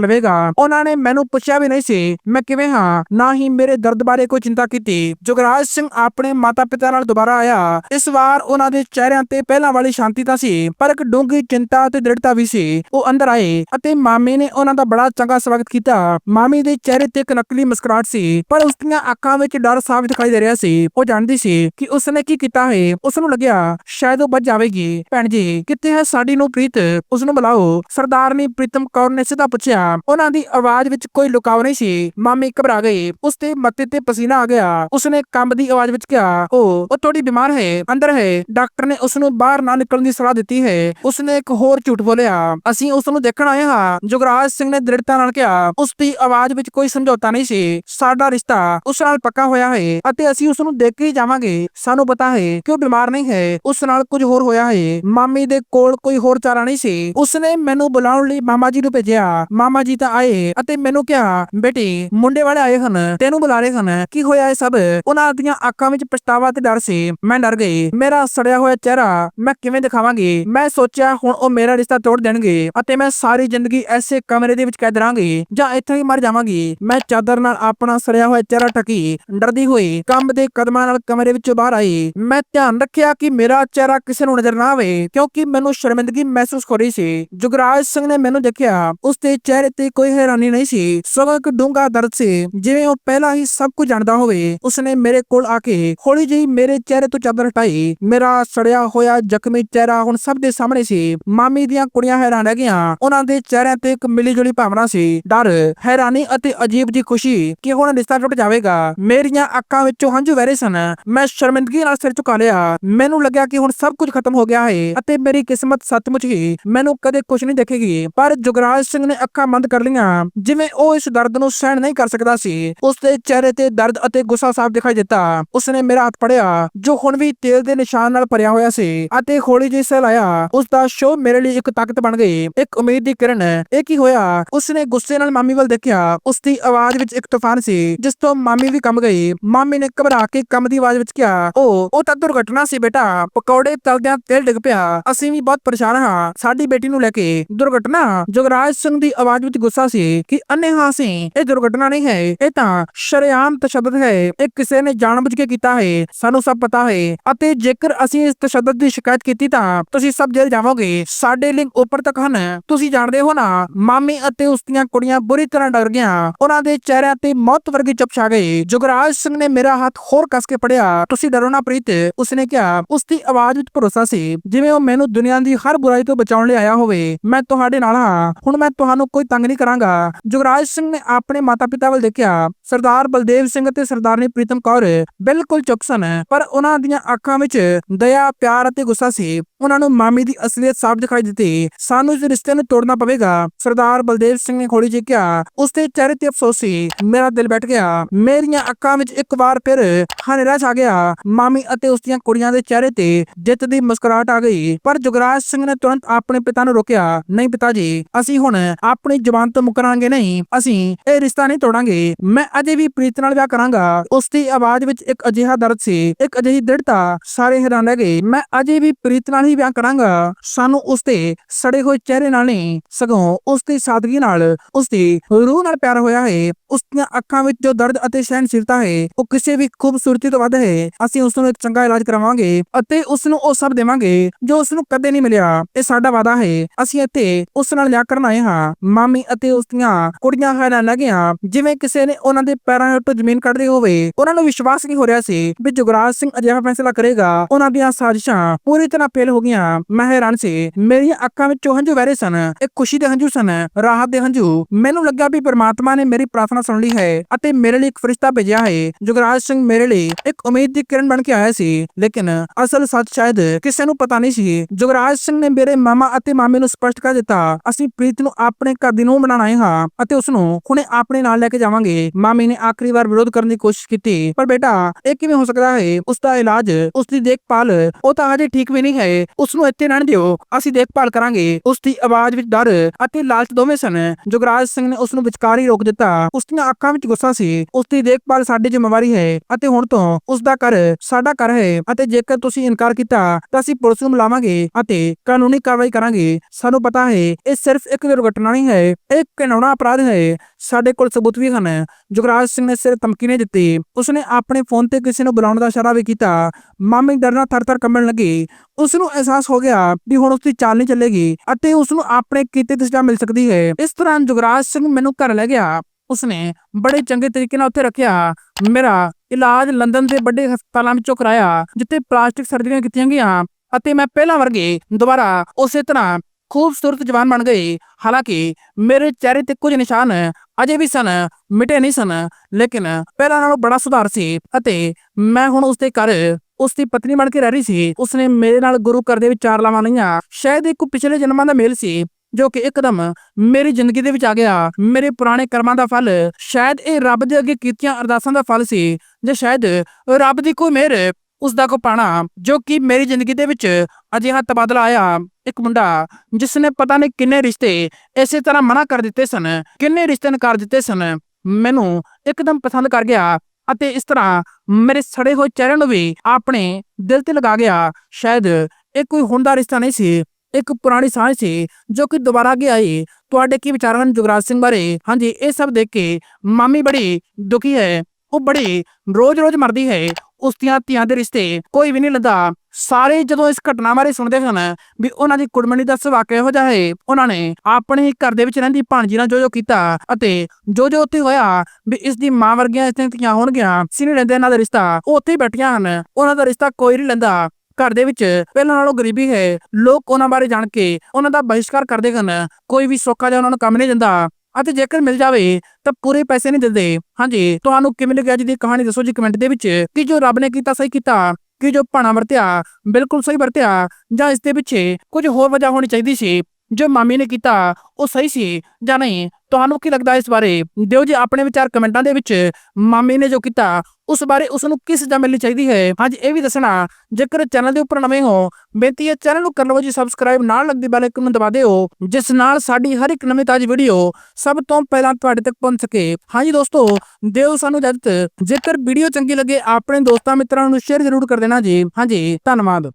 ਲਵੇਗਾ। ਉਹਨਾਂ ਨੇ ਮੈਨੂੰ ਪੁੱਛਿਆ ਵੀ ਨਹੀਂ ਸੀ, ਮੈਂ ਕਿਵੇਂ ਹਾਂ? ਨਾ ਹੀ ਮੇਰੇ ਦਰਦ ਬਾਰੇ ਕੋਈ ਚਿੰਤਾ ਕੀਤੀ। ਜੁਗਰਾਜ ਸਿੰਘ ਆਪਣੇ ਮਾਤਾ-ਪਿਤਾ ਨਾਲ ਦੁਬਾਰਾ ਆਇਆ, ਇਸ ਵਾਰ ਉਹਨਾਂ ਦੇ ਚਿਹਰਿਆਂ ਤੇ ਪਹਿਲਾਂ ਵਾਲੀ ਸ਼ਾਂਤੀ ਤਾਂ ਸੀ, ਪਰ ਇੱਕ ਡੂੰਘੀ ਚਿੰਤਾ ਤੇ ਦ੍ਰਿੜਤਾ ਵੀ ਸੀ। ਉਹ ਅੰਦਰ ਆਏ ਅਤੇ ਮਾਮੀ ਨੇ ਉਹਨਾਂ ਦਾ ਬੜਾ ਚੰਗਾ ਸਵਾਗਤ ਕੀਤਾ। ਮਾਮੀ ਦੇ ਚਿਹਰੇ ਤੇ ਇੱਕ ਨਕਲੀ ਮੁਸਕਰਾਹਟ ਸੀ, ਪਰ ਉਸ ਦੀਆਂ ਅੱਖਾਂ ਵਿੱਚ ਡਰ ਸਾਫ਼ ਦਿਖਾਈ ਦੇ ਰਿਹਾ ਸੀ। ਉਹ ਜਾਣਦੀ ਸੀ ਕਿ ਉਸਨੇ ਕੀ ਕੀਤਾ ਹੈ। ਉਸ ਨੂੰ ਲੱਗਿਆ, ਸ਼ਾਇਦ ਉਹ ਬਚ ਜਾਵੇਗੀ। ਭੈਣ ਜੀ, ਕਿੱਥੇ ਹੈ ਸਾਡੀ ਨੂੰ ਪ੍ਰੀਤ? ਉਸ ਨੂੰ ਬੁਲਾਓ। ਸਰਦਾਰਨੀ ਪ੍ਰੀਤਮ ਕੌਰ ਨੇ ਸਿੱਧਾ ਪੁੱਛਿਆ। ਉਹਨਾਂ ਦੀ ਆਵਾਜ਼ ਵਿੱਚ ਕੋਈ ਲੁਕਾਵ ਨਹੀਂ ਸੀ। ਮਾਮੀ ਘਬਰਾ ਗਏ ਉਸ ਦੇ ਮੱਥੇ ਤੇ ਪਸੀਨਾ ਆ ਗਿਆ। ਉਸਨੇ ਕੰਬ ਦੀ ਆਵਾਜ਼ ਵਿੱਚ ਕਿਹਾ ਉਹ ਉਹ ਥੋੜੀ ਬਿਮਾਰ ਹੈ, ਅੰਦਰ ਹੈ। ਡਾਕਟਰ ਨੇ ਉਸ ਨੂੰ ਬਾਹਰ ਨਾ ਨਿਕਲਣ ਦੀ ਸਲਾਹ ਦਿੱਤੀ ਹੈ। ਉਸਨੇ ਇੱਕ ਹੋਰ ਝੂਠ ਬੋਲਿਆ, ਅਸੀਂ ਉਸ ਨੂੰ ਦੇਖਣ ਆਏ ਹਾਂ। ਜੁਗਰਾਜ ਸਿੰਘ ਨੇ ਦ੍ਰਿੜਤਾ ਨਾਲ ਕਿਹਾ, ਉਸ ਦੀ ਆਵਾਜ਼ ਵਿੱਚ ਕੋਈ ਸਮਝੌਤਾ ਨਹੀਂ ਸੀ। ਸਾਡਾ ਰਿਸ਼ਤਾ ਉਸ ਨਾਲ ਪੱਕਾ ਹੋਇਆ ਹੈ ਅਤੇ ਅਸੀਂ ਉਸ ਨੂੰ ਦੇਖ ਕੇ ਹੀ ਜਾਵਾਂਗੇ। ਸਾਨੂੰ ਪਤਾ ਹੈ ਕਿ ਉਹ ਬਿਮਾਰ ਨਹੀਂ ਹੈ। ਉਸ ਨਾਲ ਕੁਝ ਹੋਰ ਹੋਇਆ ਹੈ। ਮਾਮੀ ਦੇ ਕੋਲ ਕੋਈ ਹੋਰ ਚਾਰਾ ਨਹੀਂ ਸੀ। ਉਸਨੇ ਮੈਨੂੰ ਬੁਲਾਉਣ ਲਈ ਮਾਮਾ ਜੀ ਨੂੰ ਭੇਜਿਆ। ਮਾਮਾ ਜੀ ਤਾਂ ਆਏ ਅਤੇ ਮੈਨੂੰ ਕਿਹਾ, ਬੇਟੀ, ਮੁੰਡੇ ਵਾਲੇ ਆਏ ਹਨ। ਤੈਨੂੰ ਬੁਲਾ ਰਹੇ ਹਨ। ਕੀ ਹੋਇਆ ਇਹ ਸਭ? ਉਹਨਾਂ ਦੀਆਂ ਅੱਖਾਂ ਵਿੱਚ ਪਛਤਾਵਾ ਤੇ ਡਰ ਸੀ। ਮੈਂ ਡਰ ਗਈ। ਮੇਰਾ ਸੜਿਆ ਹੋਇਆ ਚਿਹਰਾ ਮੈਂ ਕਿਵੇਂ ਦਿਖਾਵਾਂਗੀ? ਮੈਂ ਸੋਚਿਆ, ਹੁਣ ਉਹ ਮੇਰਾ ਰਿਸ਼ਤਾ ਤੋੜ ਦੇਣਗੇ ਅਤੇ ਮੈਂ ਸਾਰੀ ਜ਼ਿੰਦਗੀ ਐਸੇ ਕਮਰੇ ਦੇ ਵਿੱਚ ਕੈਦ ਰਹਾਂਗੀ ਜਾਂ ਇੱਥੇ ਹੀ ਮਰ ਜਾਵਾਂਗੀ। ਮੈਂ ਚਾਦਰ ਨਾਲ ਆਪਣਾ ਸੜਿਆ ਹੋਇਆ ਚਿਹਰਾ ਟਕੀ ਡਰਦੀ ਹੋਈ ਕੰਬ ਦੇ ਕਦਮਾਂ ਨਾਲ ਕਮਰੇ ਵਿੱਚੋਂ ਬਾਹਰ ਆਈ। ਮੈਂ ਧਿਆਨ ਰੱਖਿਆ ਕਿ ਮੇਰਾ ਚਿਹਰਾ ਕਿਸੇ ਨੂੰ ਨਜ਼ਰ ਨਾ ਆਵੇ ਕਿਉਂਕਿ ਮੈਨੂੰ ਸ਼ਰਮਿੰਦਗੀ ਮਹਿਸੂਸ ਹੋ ਰਹੀ ਸੀ। ਜੁਗਰਾਜ ਸਿੰਘ ਨੇ ਮੈਨੂੰ ਦੇਖਿਆ। ਉਸ ਦੇ ਚਿਹਰੇ ਤੇ ਕੋਈ ਹੈਰਾਨੀ ਨਹੀਂ ਸੀ। ਸਗੋਂ ਇੱਕ ਡੂੰਘਾ ਦਰਦ ਸੀ। ਜਿਵੇਂ ਉਹ ਪਹਿਲਾਂ ਹੀ ਸਭ ਕੁਝ ਜਾਣਦਾ ਹੋਵੇ। ਉਸਨੇ ਮੇਰੇ ਕੋਲ ਆ ਕੇ ਹੌਲੀ ਜਿਹੀ ਮੇਰੇ ਚਿਹਰੇ ਤੋਂ ਚਾਦਰ ਹਟਾਈ। ਮੇਰਾ ਸੜਿਆ ਹੋਇਆ ਜ਼ਖਮੀ ਚਿਹਰਾ ਹੁਣ ਸਭ ਦੇ ਸਾਹਮਣੇ ਸੀ। ਮਾਮੀ ਦੀਆਂ ਕੁੜੀਆਂ ਹੈਰਾਨ ਰਹਿ ਗਈਆਂ। ਉਹਨਾਂ ਦੇ ਚਿਹਰਿਆਂ ਤੇ ਇੱਕ ਮਿਲੀ-ਜੁਲੀ ਭਾਵਨਾ ਸੀ। ਡਰ, ਹੈਰਾਨੀ ਅਤੇ ਅਜੀਬ ਜੀ ਖੁਸ਼ੀ ਕਿ ਹੁਣ ਰਿਸ਼ਤਾ ਟੁੱਟ ਜਾਵੇਗਾ। ਮੇਰੀਆਂ ਅੱਖਾਂ ਵਿੱਚੋਂ ਹੰਝੂ ਵਹਿ ਰਹੇ ਸਨ। ਮੈਂ ਸ਼ਰਮਿੰਦਗੀ ਨਾਲ ਸਿਰ ਝੁਕਾ ਲਿਆ। ਮੈਨੂੰ ਲੱਗਿਆ ਕਿ ਹੁਣ ਸਭ ਕੁਝ ਖਤਮ ਹੋ ਗਿਆ ਹੈ ਅਤੇ ਮੇਰੀ ਕਿਸਮਤ ਸੱਚਮੁੱਚ ਹੀ ਮੈਨੂੰ ਕਦੇ ਕੁਝ ਨਹੀਂ ਦੇਖੇਗੀ। ਪਰ ਜੁਗਰਾਜ ਸਿੰਘ ਨੇ ਅੱਖਾਂ ਬੰਦ ਕਰ ਲਈਆਂ। ਜਿਵੇਂ ਉਹ ਇਸ ਦਰਦ ਨੂੰ ਸਹਿਣ ਨਹੀਂ ਕਰ ਸਕਦਾ ਸੀ। ਉਸ ਦੇ ਚਿਹਰੇ ਤੇ ਦਰਦ ਅਤੇ ਗੁੱਸਾ ਸਾਫ਼ ਦਿਖਾਈ ਦਿੱਤਾ। ਉਸਨੇ ਮੇਰਾ ਹੱਥ ਫੜਿਆ, ਜੋ ਹੁਣ ਵੀ ਤੇਲ ਦੇ ਨਿਸ਼ਾਨ ਨਾਲ ਭਰਿਆ ਹੋਇਆ ਸੀ ਅਤੇ ਹੌਲੀ ਜਿਹੀ ਸਹਿਲਾਇਆ ਉਸ ਦਾ ਸ਼ੋਅ ਮੇਰੇ ਲਈ ਇੱਕ ਤਾਕਤ ਬਣ ਗਈ। ਇੱਕ ਉਮੀਦ ਦੀ ਕਿਰਨ, ਇਹ ਕੀ ਹੋਇਆ? ਉਸਨੇ ਗੁੱਸੇ ਨਾਲ ਮਾਮੀ ਵੱਲ ਦੇਖਿਆ ਉਸ ਦੀ ਆਵਾਜ਼ ਵਿੱਚ ਇੱਕ ਤੂਫਾਨ ਸੀ, ਜਿਸ ਤੋਂ ਮਾਮੀ ਵੀ ਕੰਬ ਗਈ। ਮਾਮੀ ਨੇ ਘਬਰਾ ਕੇ ਕੰਮ ਦੀ ਆਵਾਜ਼ ਵਿੱਚ ਕਿਹਾ ਉਹ ਉਹ ਤਾਂ ਦੁਰਘਟਨਾ ਸੀ ਬੇਟਾ, ਪਕੌੜੇ ਤਲਦਿਆਂ ਤੇਲ ਡਿੱਗ ਪਿਆ। ਅਸੀਂ ਵੀ ਬਹੁਤ ਪਰੇਸ਼ਾਨ ਹਾਂ। ਸਾਡੀ ਬੇਟੀ ਨੂੰ ਲੈ ਕੇ ਦੁਰਘਟਨਾ। ਜੁਗਰਾਜ ਸਿੰਘ ਦੀ ਆਵਾਜ਼ ਵਿੱਚ ਗੁੱਸਾ ਸੀ ਕਿ ਅੰਨੇ ਹਾਂ ਸੀ ਇਹ ਦੁਰਘਟਨਾ ਨਹੀਂ ਹੈ। ਇਹ ਤਾਂ ਸ਼ਰੇਆਮ ਤਸ਼ੱਦਦ ਹੈ। ਇਹ ਕਿਸੇ ਨੇ ਜਾਣਬੁੱਝ ਕੇ ਕੀਤਾ ਹੈ, ਸਾਨੂੰ ਸਭ ਪਤਾ ਹੈ ਅਤੇ ਜੇਕਰ ਅਸੀਂ ਇਸ ਤਸ਼ੱਦਦ ਦੀ ਸ਼ਿਕਾਇਤ ਕੀਤੀ ਤਾਂ ਤੁਸੀਂ ਸਭ ਜੇਲ੍ਹ ਜਾਵੋਗੇ। ਸਾਡੇ ਲਿੰਕ ਉੱਪਰ ਤੱਕ ਹਨ। ਤੁਸੀਂ ਜਾਣਦੇ ਹੋ ਨਾ, ਮਾਮੀ ਅਤੇ ਉਸ ਦੀਆਂ ਕੁੜੀਆਂ ਬੁਰੀ ਤਰ੍ਹਾਂ ਡਰ ਗਈਆਂ। ਉਹਨਾਂ ਦੇ ਚਿਹਰਿਆਂ ਤੇ ਮੌਤ ਵਰਗੀ ਚੁੱਪ ਗਈ ਜੁਗਰਾਜ ਸਿੰਘ ਨੇ ਮੇਰਾ ਹੱਥ ਹੋਰ ਕੱਸ ਕੇ ਪੜਿਆ ਤੁਸੀਂ ਡਰੋ ਨਾ ਪ੍ਰੀਤ, ਉਸਨੇ ਕਿਹਾ, ਉਸ ਦੀ ਆਵਾਜ਼ ਵਿੱਚ ਭਰੋਸਾ ਸੀ। ਜਿਵੇਂ ਉਹ ਮੈਨੂੰ ਦੁਨੀਆ ਦੀ ਹਰ ਬੁਰਾਈ ਤੋਂ ਬਚਾਉਣ ਲਈ ਆਇਆ ਹੋਵੇ। ਮੈਂ ਤੁਹਾਡੇ ਨਾਲ ਹਾਂ। ਹੁਣ ਮੈਂ ਤੁਹਾਨੂੰ ਕੋਈ ਤੰਗ ਨਹੀਂ ਕਰਾਂਗਾ। ਜੁਗਰਾਜ ਸਿੰਘ ਨੇ ਆਪਣੇ ਮਾਤਾ-ਪਿਤਾ ਵੱਲ ਦੇਖਿਆ। ਸਰਦਾਰ ਬਲਦੇਵ ਸਿੰਘ ਅਤੇ ਸਰਦਾਰਨੀ ਪ੍ਰੀਤਮ ਕੌਰ ਬਿਲਕੁਲ ਚੁੱਪ ਸਨ, ਪਰ ਉਹਨਾਂ ਦੀਆਂ ਅੱਖਾਂ ਵਿੱਚ ਦਇਆ, ਪਿਆਰ ਅਤੇ ਗੁੱਸਾ ਸੀ। ਉਹਨਾਂ ਨੂੰ ਮਾਮੀ ਦੀ ਅਸਲੀਅਤ ਸਾਫ਼ ਦਿਖਾਈ ਦਿੱਤੀ। ਸਾਨੂੰ ਇਸ ਰਿਸ਼ਤੇ ਨੂੰ ਤੋੜਨਾ ਪਵੇਗਾ, ਸਰਦਾਰ ਬਲਦੇਵ ਸਿੰਘ ਨੇ ਹੌਲੀ ਜਿਹੀ ਕਿਹਾ। ਉਸ ਦੇ ਚਿਹਰੇ ਤੇ ਅਫਸੋਸ ਸੀ। ਮੇਰਾ ਦਿਲ ਬੈਠ ਗਿਆ। ਮੇਰੀਆਂ ਅੱਖਾਂ ਵਿੱਚ ਇੱਕ ਵਾਰ ਫਿਰ ਹਨੇਰਾ ਛਾ ਗਿਆ। ਮਾਮੀ ਅਤੇ ਉਸ ਦੀਆਂ ਕੁੜੀਆਂ ਦੇ ਚਿਹਰੇ ਤੇ ਜਿੱਤ ਦੀ ਮੁਸਕਰਾਹਟ ਆ ਗਈ। ਪਰ ਜੁਗਰਾਜ ਸਿੰਘ ਨੇ ਤੁਰੰਤ ਆਪਣੇ ਪਿਤਾ ਨੂੰ ਰੋਕਿਆ। ਨਹੀਂ ਪਿਤਾ ਜੀ, ਅਸੀਂ ਹੁਣ ਆਪਣੀ ਜਬਾਨ ਤੋਂ ਮੁਕਰਾਂਗੇ ਨਹੀਂ। ਅਸੀਂ ਇਹ ਰਿਸ਼ਤਾ ਨਹੀਂ ਤੋੜਾਂਗੇ। ਮੈਂ ਅਜੇ ਵੀ ਪ੍ਰੀਤ ਨਾਲ ਵਿਆਹ ਕਰਾਂਗਾ। ਉਸ ਦੀ ਆਵਾਜ਼ ਵਿੱਚ ਇੱਕ ਅਜਿਹਾ ਦਰਦ ਸੀ, ਇੱਕ ਅਜਿਹੀ ਦ੍ਰਿੜਤਾ, ਸਾਰੇ ਹੈਰਾਨ ਰਹਿ ਗਏ। ਮੈਂ ਅਜੇ ਵੀ ਪ੍ਰੀਤ ਨਾਲ ਹੀ ਵਿਆਹ ਕਰਾਂਗਾ। ਸਾਨੂੰ ਉਸ ਦੇ ਸੜੇ ਹੋਏ ਚਿਹਰੇ ਨਾਲ ਨਹੀਂ, ਸਗੋਂ ਉਸ ਦੀ ਸਾਦਗੀ ਨਾਲ ਉਸ ਦੀ ਰੂਹ ਨਾਲ ਪਿਆਰ ਹੋਇਆ ਹੈ। ਉਸ ਦੀਆਂ ਅੱਖਾਂ ਵਿੱਚ ਜੋ ਦਰਦ ਅਤੇ ਸਹਿਣਸ਼ੀਲਤਾ ਹੈ, ਉਹ ਕਿਸੇ ਵੀ ਖੂਬਸੂਰਤੀ ਤੋਂ ਵੱਧ ਹੈ। ਅਸੀਂ ਉਸ ਨੂੰ ਇੱਕ ਚੰਗਾ ਇਲਾਜ ਕਰਾਵਾਂਗੇ ਅਤੇ ਉਸ ਨੂੰ ਉਹ ਸਭ ਦੇਵਾਂਗੇ ਜੋ ਉਸ ਨੂੰ ਕਦੇ ਨਹੀਂ ਮਿਲਿਆ। ਇਹ ਸਾਡਾ ਵਾਅਦਾ ਹੈ। ਅਸੀਂ ਇੱਥੇ ਉਸ ਨਾਲ ਲਿਆ ਕਰਨ ਆਏ ਹਾਂ। ਮਾਮੀ ਅਤੇ ਉਸ ਦੀਆਂ ਕੁੜੀਆਂ ਹੈਰਾਨ ਲੱਗੀਆਂ ਜਿਵੇਂ ਕਿਸੇ ਨੇ ਉਹਨਾਂ ਦੇ ਪੈਰਾਂ ਹੇਠੋਂ ਜ਼ਮੀਨ ਕੱਢ ਹੋਵੇ, ਉਹਨਾਂ ਨੂੰ ਵਿਸ਼ਵਾਸ ਨਹੀਂ ਹੋ ਰਿਹਾ ਸੀ ਵੀ ਜੁਗਰਾਜ ਸਿੰਘ ਅਜਿਹਾ ਫੈਸਲਾ ਕਰੇਗਾ, ਉਹਨਾਂ ਦੀਆਂ ਸਾਜ਼ਿਸ਼ਾਂ ਪੂਰੀ ਤਰ੍ਹਾਂ ਫੇਲ ਹੋ ਗਈਆਂ। ਮੈਂ ਹੈਰਾਨ ਸੀ, ਮੇਰੀਆਂ ਅੱਖਾਂ ਵਿੱਚੋਂ ਹੰਝੂ ਵਹਿ ਰਹੇ ਸਨ, ਇਹ ਖੁਸ਼ੀ ਦੇ ਹੰਝੂ ਸਨ, ਰਾਹਤ ਦੇ ਹੰਝੂ। ਮੈਨੂੰ ਲੱਗਾ ਵੀ ਪ੍ਰਮਾਤਮਾ ਨੇ ਮੇਰੀ ਪ੍ਰਾਰਥਨਾ ਸੁਣ ਲਈ ਹੈ ਅਤੇ ਮੇਰੇ ਲਈ ਇੱਕ ਫਰਿਸ਼ਤਾ ਭੇਜਿਆ ਹੈ। ਜੁਗਰਾਜ ਸਿੰਘ ਮੇਰੇ ਲਈ ਇੱਕ ਉਮੀਦ ਦੀ ਕਿਰਨ ਬਣ ਕੇ ਆਇਆ ਸੀ, ਲੇਕਿਨ ਅਸਲ ਸੱਚ ਸ਼ਾਇਦ ਕਿਸੇ ਨੂੰ ਪਤਾ ਨਹੀਂ ਸੀ। ਜੁਗਰਾਜ ਸਿੰਘ ਨੇ ਮੇਰੇ ਮਾਮਾ ਅਤੇ ਮਾਮੇ ਨੂੰ ਸਪਸ਼ਟ ਕਰ ਦਿੱਤਾ, ਅਸੀਂ ਪ੍ਰੀਤ ਨੂੰ ਆਪਣੇ ਘਰ ਦੀ ਨੂੰ ਬਣਾਉਣਾ ਹਾਂ ਅਤੇ ਉਸ ਨੂੰ ਹੁਣੇ ਆਪਣੇ ਨਾਲ ਲੈ ਕੇ ਜਾਵਾਂਗੇ। ਮਾਮੀ ਨੇ ਆਖਰੀ ਵਾਰ ਵਿਰੋਧ ਕਰਨ ਦੀ ਕੋਸ਼ਿਸ਼ ਕੀਤੀ, ਪਰ ਬੇਟਾ ਇਹ ਕਿਵੇਂ ਹੋ ਸਕਦਾ ਹੈ? ਉਸ ਦਾ ਇਲਾਜ ਉਸ ਦੀ ਦੇਖਭਾਲ, ਉਹ ਤਾਂ ਅਜੇ ਠੀਕ ਵੀ ਨਹੀਂ ਹੈ। ਉਸ ਨੂੰ ਇੱਥੇ ਰਹਿਣ ਦਿਓ। ਅਸੀਂ ਦੇਖਭਾਲ ਕਰਾਂਗੇ। ਉਸ ਦੀ ਆਵਾਜ਼ ਵਿੱਚ ਡਰ ਅਤੇ ਲਾਲਚ ਦੋਵੇਂ ਸਨ। ਜੁਗਰਾਜ ਸਿੰਘ ਨੇ ਉਸ ਨੂੰ ਵਿਚਕਾਰ ਹੀ ਰੋਕ ਦਿੱਤਾ। ਉਸ ਦੀਆਂ ਅੱਖਾਂ ਵਿੱਚ ਗੁੱਸਾ ਸੀ। ਉਸ ਦੀ ਦੇਖਭਾਲ ਸਾਡੀ ਜ਼ਿੰਮੇਵਾਰੀ ਹੈ ਅਤੇ ਹੁਣ ਤੋਂ ਉਸ ਦਾ ਘਰ ਸਾਡਾ ਘਰ ਹੈ ਅਤੇ ਜੇਕਰ ਤੁਸੀਂ ਇਨਕਾਰ ਕੀਤਾ, ਤਾਂ ਅਸੀਂ ਪੁਲਿਸ ਨੂੰ ਬੁਲਾਵਾਂਗੇ ਅਤੇ ਕਾਨੂੰਨੀ ਕਾਰਵਾਈ ਕਰਾਂਗੇ। ਸਾਨੂੰ ਪਤਾ ਹੈ, ਇਹ ਸਿਰਫ ਇੱਕ ਦੁਰਘਟਨਾ ਨਹੀਂ ਹੈ। ਇਹ ਇੱਕ ਅਪਰਾਧ ਹੈ। ਸਾਡੇ ਕੋਲ ਸਬੂਤ ਵੀ ਹਨ। ਜੁਗਰਾਜ ਸਿੰਘ ਨੇ ਸਿਰ ਧਮਕੀ ਨਹੀਂ ਦਿੱਤੀ। ਉਸਨੇ ਆਪਣੇ ਫੋਨ ਤੇ ਕਿਸੇ ਨੂੰ ਬੁਲਾਉਣ ਦਾ ਇਸ਼ਾਰਾ ਵੀ ਕੀਤਾ, ਮਾਮੀ ਡਰਨਾ ਥਰ-ਥਰ ਕੰਬਣ ਲੱਗੀ। ਉਸ ਨੂੰ ਅਹਿਸਾਸ ਹੋ ਗਿਆ ਕਿ ਹੁਣ ਉਸ ਦੀ ਚਾਲ ਨਹੀਂ ਚੱਲੇਗੀ ਅਤੇ ਉਸ ਨੂੰ ਆਪਣੇ ਕੀਤੇ ਦੀ ਸਜ਼ਾ ਮਿਲ ਸਕਦੀ ਹੈ। ਇਸ ਤਰ੍ਹਾਂ ਜੁਗਰਾਜ ਸਿੰਘ ਮੈਨੂੰ ਘਰ ਲੈ ਗਿਆ। ਉਸਨੇ ਬੜੇ ਚੰਗੇ ਤਰੀਕੇ ਨਾਲ ਉੱਥੇ ਰੱਖਿਆ। ਮੇਰਾ ਇਲਾਜ ਲੰਡਨ ਦੇ ਵੱਡੇ ਹਸਪਤਾਲਾਂ ਵਿੱਚੋਂ ਕਰਾਇਆ, ਜਿੱਥੇ ਪਲਾਸਟਿਕ ਸਰਜਰੀਆਂ ਕੀਤੀਆਂ ਗਈਆਂ ਅਤੇ ਮੈਂ ਪਹਿਲਾਂ ਵਰਗੇ ਦੁਬਾਰਾ ਉਸੇ ਤਰ੍ਹਾਂ ਖੂਬਸੂਰਤ ਜਵਾਨ ਬਣ ਗਈ। ਹਾਲਾਂਕਿ ਮੇਰੇ ਚਿਹਰੇ ਤੇ ਕੁਝ ਨਿਸ਼ਾਨ ਅਜੇ ਵੀ ਸਨ, ਮਿਟੇ ਨਹੀਂ ਸਨ, ਲੇਕਿਨ ਪਹਿਲਾਂ ਨਾਲੋਂ ਬੜਾ ਸੁਧਾਰ ਸੀ ਅਤੇ ਮੈਂ ਹੁਣ ਉਸਦੇ ਘਰ ਉਸ ਦੀ ਪਤਨੀ ਬਣ ਕੇ ਰਹਿ ਰਹੀ ਸੀ। ਉਸਨੇ ਮੇਰੇ ਨਾਲ ਗੁਰੂ ਘਰ ਦੇ ਵਿੱਚ ਚਾਰ ਲਾਵਾਂ ਲਈਆਂ। ਸ਼ਾਇਦ ਇੱਕ ਪਿਛਲੇ ਜਨਮਾਂ ਦਾ ਮੇਲ ਸੀ, ਜੋ ਕਿ ਇੱਕਦਮ ਮੇਰੀ ਜ਼ਿੰਦਗੀ ਦੇ ਵਿੱਚ ਆ ਗਿਆ। ਮੇਰੇ ਪੁਰਾਣੇ ਕਰਮਾਂ ਦਾ ਫਲ ਸ਼ਾਇਦ ਇਹ ਰੱਬ ਦੇ ਅੱਗੇ ਕੀਤੀਆਂ ਅਰਦਾਸਾਂ ਦਾ ਫਲ ਸੀ, ਜਾਂ ਸ਼ਾਇਦ ਰੱਬ ਦੀ ਕੋਈ ਮਿਹਰ ਉਸ ਦਾ ਕੋ ਪਾਣਾ, ਜੋ ਕਿ ਮੇਰੀ ਜ਼ਿੰਦਗੀ ਦੇ ਵਿੱਚ ਅਜਿਹਾ ਤਬਾਦਲਾ ਆਇਆ। ਇੱਕ ਮੁੰਡਾ ਜਿਸ ਨੇ ਪਤਾ ਨਹੀਂ ਕਿੰਨੇ ਰਿਸ਼ਤੇ ਇਸੇ ਤਰ੍ਹਾਂ ਮਨਾ ਕਰ ਦਿੱਤੇ ਸਨ, ਕਿੰਨੇ ਰਿਸ਼ਤੇ ਨਕਾਰ ਦਿੱਤੇ ਸਨ, ਮੈਨੂੰ ਇੱਕਦਮ ਪਸੰਦ ਕਰ ਗਿਆ ਅਤੇ ਇਸ ਤਰ੍ਹਾਂ ਮੇਰੇ ਸੜੇ ਹੋਏ ਚਿਹਰੇ ਨੂੰ ਵੀ ਆਪਣੇ ਦਿਲ ਤੇ ਲਗਾ ਗਿਆ। ਸ਼ਾਇਦ ਇਹ ਕੋਈ ਹੁਣ ਦਾ ਰਿਸ਼ਤਾ ਨਹੀਂ ਸੀ, ਇੱਕ ਪੁਰਾਣੀ ਸਾਂਝ ਸੀ, ਜੋ ਕਿ ਦੁਬਾਰਾ ਅੱਗੇ ਆਈ। ਤੁਹਾਡੇ ਕੀ ਵਿਚਾਰ ਹਨ ਜੁਗਰਾਜ ਸਿੰਘ ਬਾਰੇ? ਹਾਂਜੀ, ਇਹ ਸਭ ਦੇਖ ਕੇ ਮਾਮੀ ਬੜੀ ਦੁਖੀ ਹੈ। ਉਹ ਬੜੀ ਰੋਜ਼-ਰੋਜ਼ ਮਰਦੀ ਹੈ। ਉਸ ਦੀਆਂ ਧੀਆਂ ਦੇ ਰਿਸ਼ਤੇ ਕੋਈ ਵੀ ਨਹੀਂ ਲੈਂਦਾ। ਸਾਰੇ ਜਦੋਂ ਇਸ ਘਟਨਾ ਬਾਰੇ ਸੁਣਦੇ ਹਨ ਵੀ ਉਹਨਾਂ ਦੀ ਕੁੜਮਣੀ ਦਾ ਸੁਭਾਅ ਕਿਹੋ ਜਿਹਾ ਹੈ, ਉਹਨਾਂ ਨੇ ਆਪਣੇ ਹੀ ਘਰ ਦੇ ਵਿੱਚ ਰਹਿੰਦੀ ਭਾਣਜੀ ਨਾਲ ਜੋ ਜੋ ਕੀਤਾ ਅਤੇ ਜੋ ਜੋ ਉੱਥੇ ਹੋਇਆ ਵੀ ਇਸ ਦੀ ਮਾਂ ਵਰਗੀਆਂ ਇਸ ਧੀਆਂ ਹੋਣਗੀਆਂ, ਸੀ ਨਹੀਂ ਲੈਂਦੇ ਇਹਨਾਂ ਦਾ ਰਿਸ਼ਤਾ, ਉਹ ਉੱਥੇ ਬੈਠੀਆਂ ਹਨ। ਉਹਨਾਂ ਦਾ ਰਿਸ਼ਤਾ ਕੋਈ ਨਹੀਂ ਲੈਂਦਾ। ਘਰ ਦੇ ਵਿੱਚ ਪਹਿਲਾਂ ਨਾਲੋਂ ਗਰੀਬੀ ਹੈ। ਲੋਕ ਉਹਨਾਂ ਬਾਰੇ ਜਾਣ ਕੇ ਉਹਨਾਂ ਦਾ ਬਹਿਸ਼ਕਾਰ ਕਰਦੇ ਹਨ। ਕੋਈ ਵੀ ਸੌਖਾ ਜਿਹਾ ਉਹਨਾਂ ਨੂੰ ਕੰਮ ਨਹੀਂ ਦਿੰਦਾ। ਅਤੇ ਜੇਕਰ ਮਿਲ ਜਾਵੇ, ਤਾਂ ਪੂਰੇ ਪੈਸੇ ਨਹੀਂ ਦਿੰਦੇ। ਹਾਂਜੀ, ਤੁਹਾਨੂੰ ਕਿਵੇਂ ਲੱਗਿਆ ਜੀ ਦੀ ਕਹਾਣੀ ਦੱਸੋ ਜੀ ਕਮੈਂਟ ਦੇ ਵਿੱਚ। ਕਿ ਜੋ ਰੱਬ ਨੇ ਕੀਤਾ, ਸਹੀ ਕੀਤਾ, ਕਿ ਜੋ ਭਾਣਾ ਵਰਤਿਆ, ਬਿਲਕੁਲ ਸਹੀ ਵਰਤਿਆ, ਜਾਂ ਇਸ ਦੇ ਪਿੱਛੇ ਕੁਝ ਹੋਰ ਵਜ੍ਹਾ ਹੋਣੀ ਚਾਹੀਦੀ ਸੀ। ਜੋ ਮਾਮੀ ਨੇ ਕੀਤਾ, ਉਹ ਸਹੀ ਸੀ ਜਾਂ ਨਹੀਂ? ਤੁਹਾਨੂੰ ਕੀ ਲੱਗਦਾ ਇਸ ਬਾਰੇ? ਦਿਓ ਜੀ ਆਪਣੇ ਵਿਚਾਰ ਕਮੈਂਟਾਂ ਦੇ ਵਿੱਚ। ਮਾਮੀ ਨੇ ਜੋ ਕੀਤਾ, ਉਸ ਬਾਰੇ ਉਸ ਨੂੰ ਕਿਸ ਸਜ਼ਾ ਮਿਲਣੀ ਚਾਹੀਦੀ ਹੈ? ਹਾਂਜੀ, ਇਹ ਵੀ ਦੱਸਣਾ। ਜੇਕਰ ਚੈਨਲ ਦੇ ਉੱਪਰ ਨਵੇਂ ਹੋ, ਬੇਨਤੀ ਹੈ ਚੈਨਲ ਨੂੰ ਕਰ ਲਵੋ ਜੀ ਸਬਸਕ੍ਰਾਈਬ ਨਾਲ ਲੱਗਦੀ ਬੈਲ ਆਈਕਨ ਨੂੰ ਦਬਾ ਦਿਓ, ਜਿਸ ਨਾਲ ਸਾਡੀ ਹਰ ਇੱਕ ਨਵੀਂ ਤਾਜ਼ੀ ਵੀਡੀਓ ਸਭ ਤੋਂ ਪਹਿਲਾਂ ਤੁਹਾਡੇ ਤੱਕ ਪਹੁੰਚ ਸਕੇ। ਹਾਂਜੀ ਦੋਸਤੋ, ਦਿਓ ਸਾਨੂੰ ਇਜਾਜ਼ਤ। ਜੇਕਰ ਵੀਡੀਓ ਚੰਗੀ ਲੱਗੇ, ਆਪਣੇ ਦੋਸਤਾਂ ਮਿੱਤਰਾਂ ਨੂੰ ਸ਼ੇਅਰ ਜ਼ਰੂਰ ਕਰ ਦੇਣਾ ਜੀ। ਹਾਂਜੀ, ਧੰਨਵਾਦ।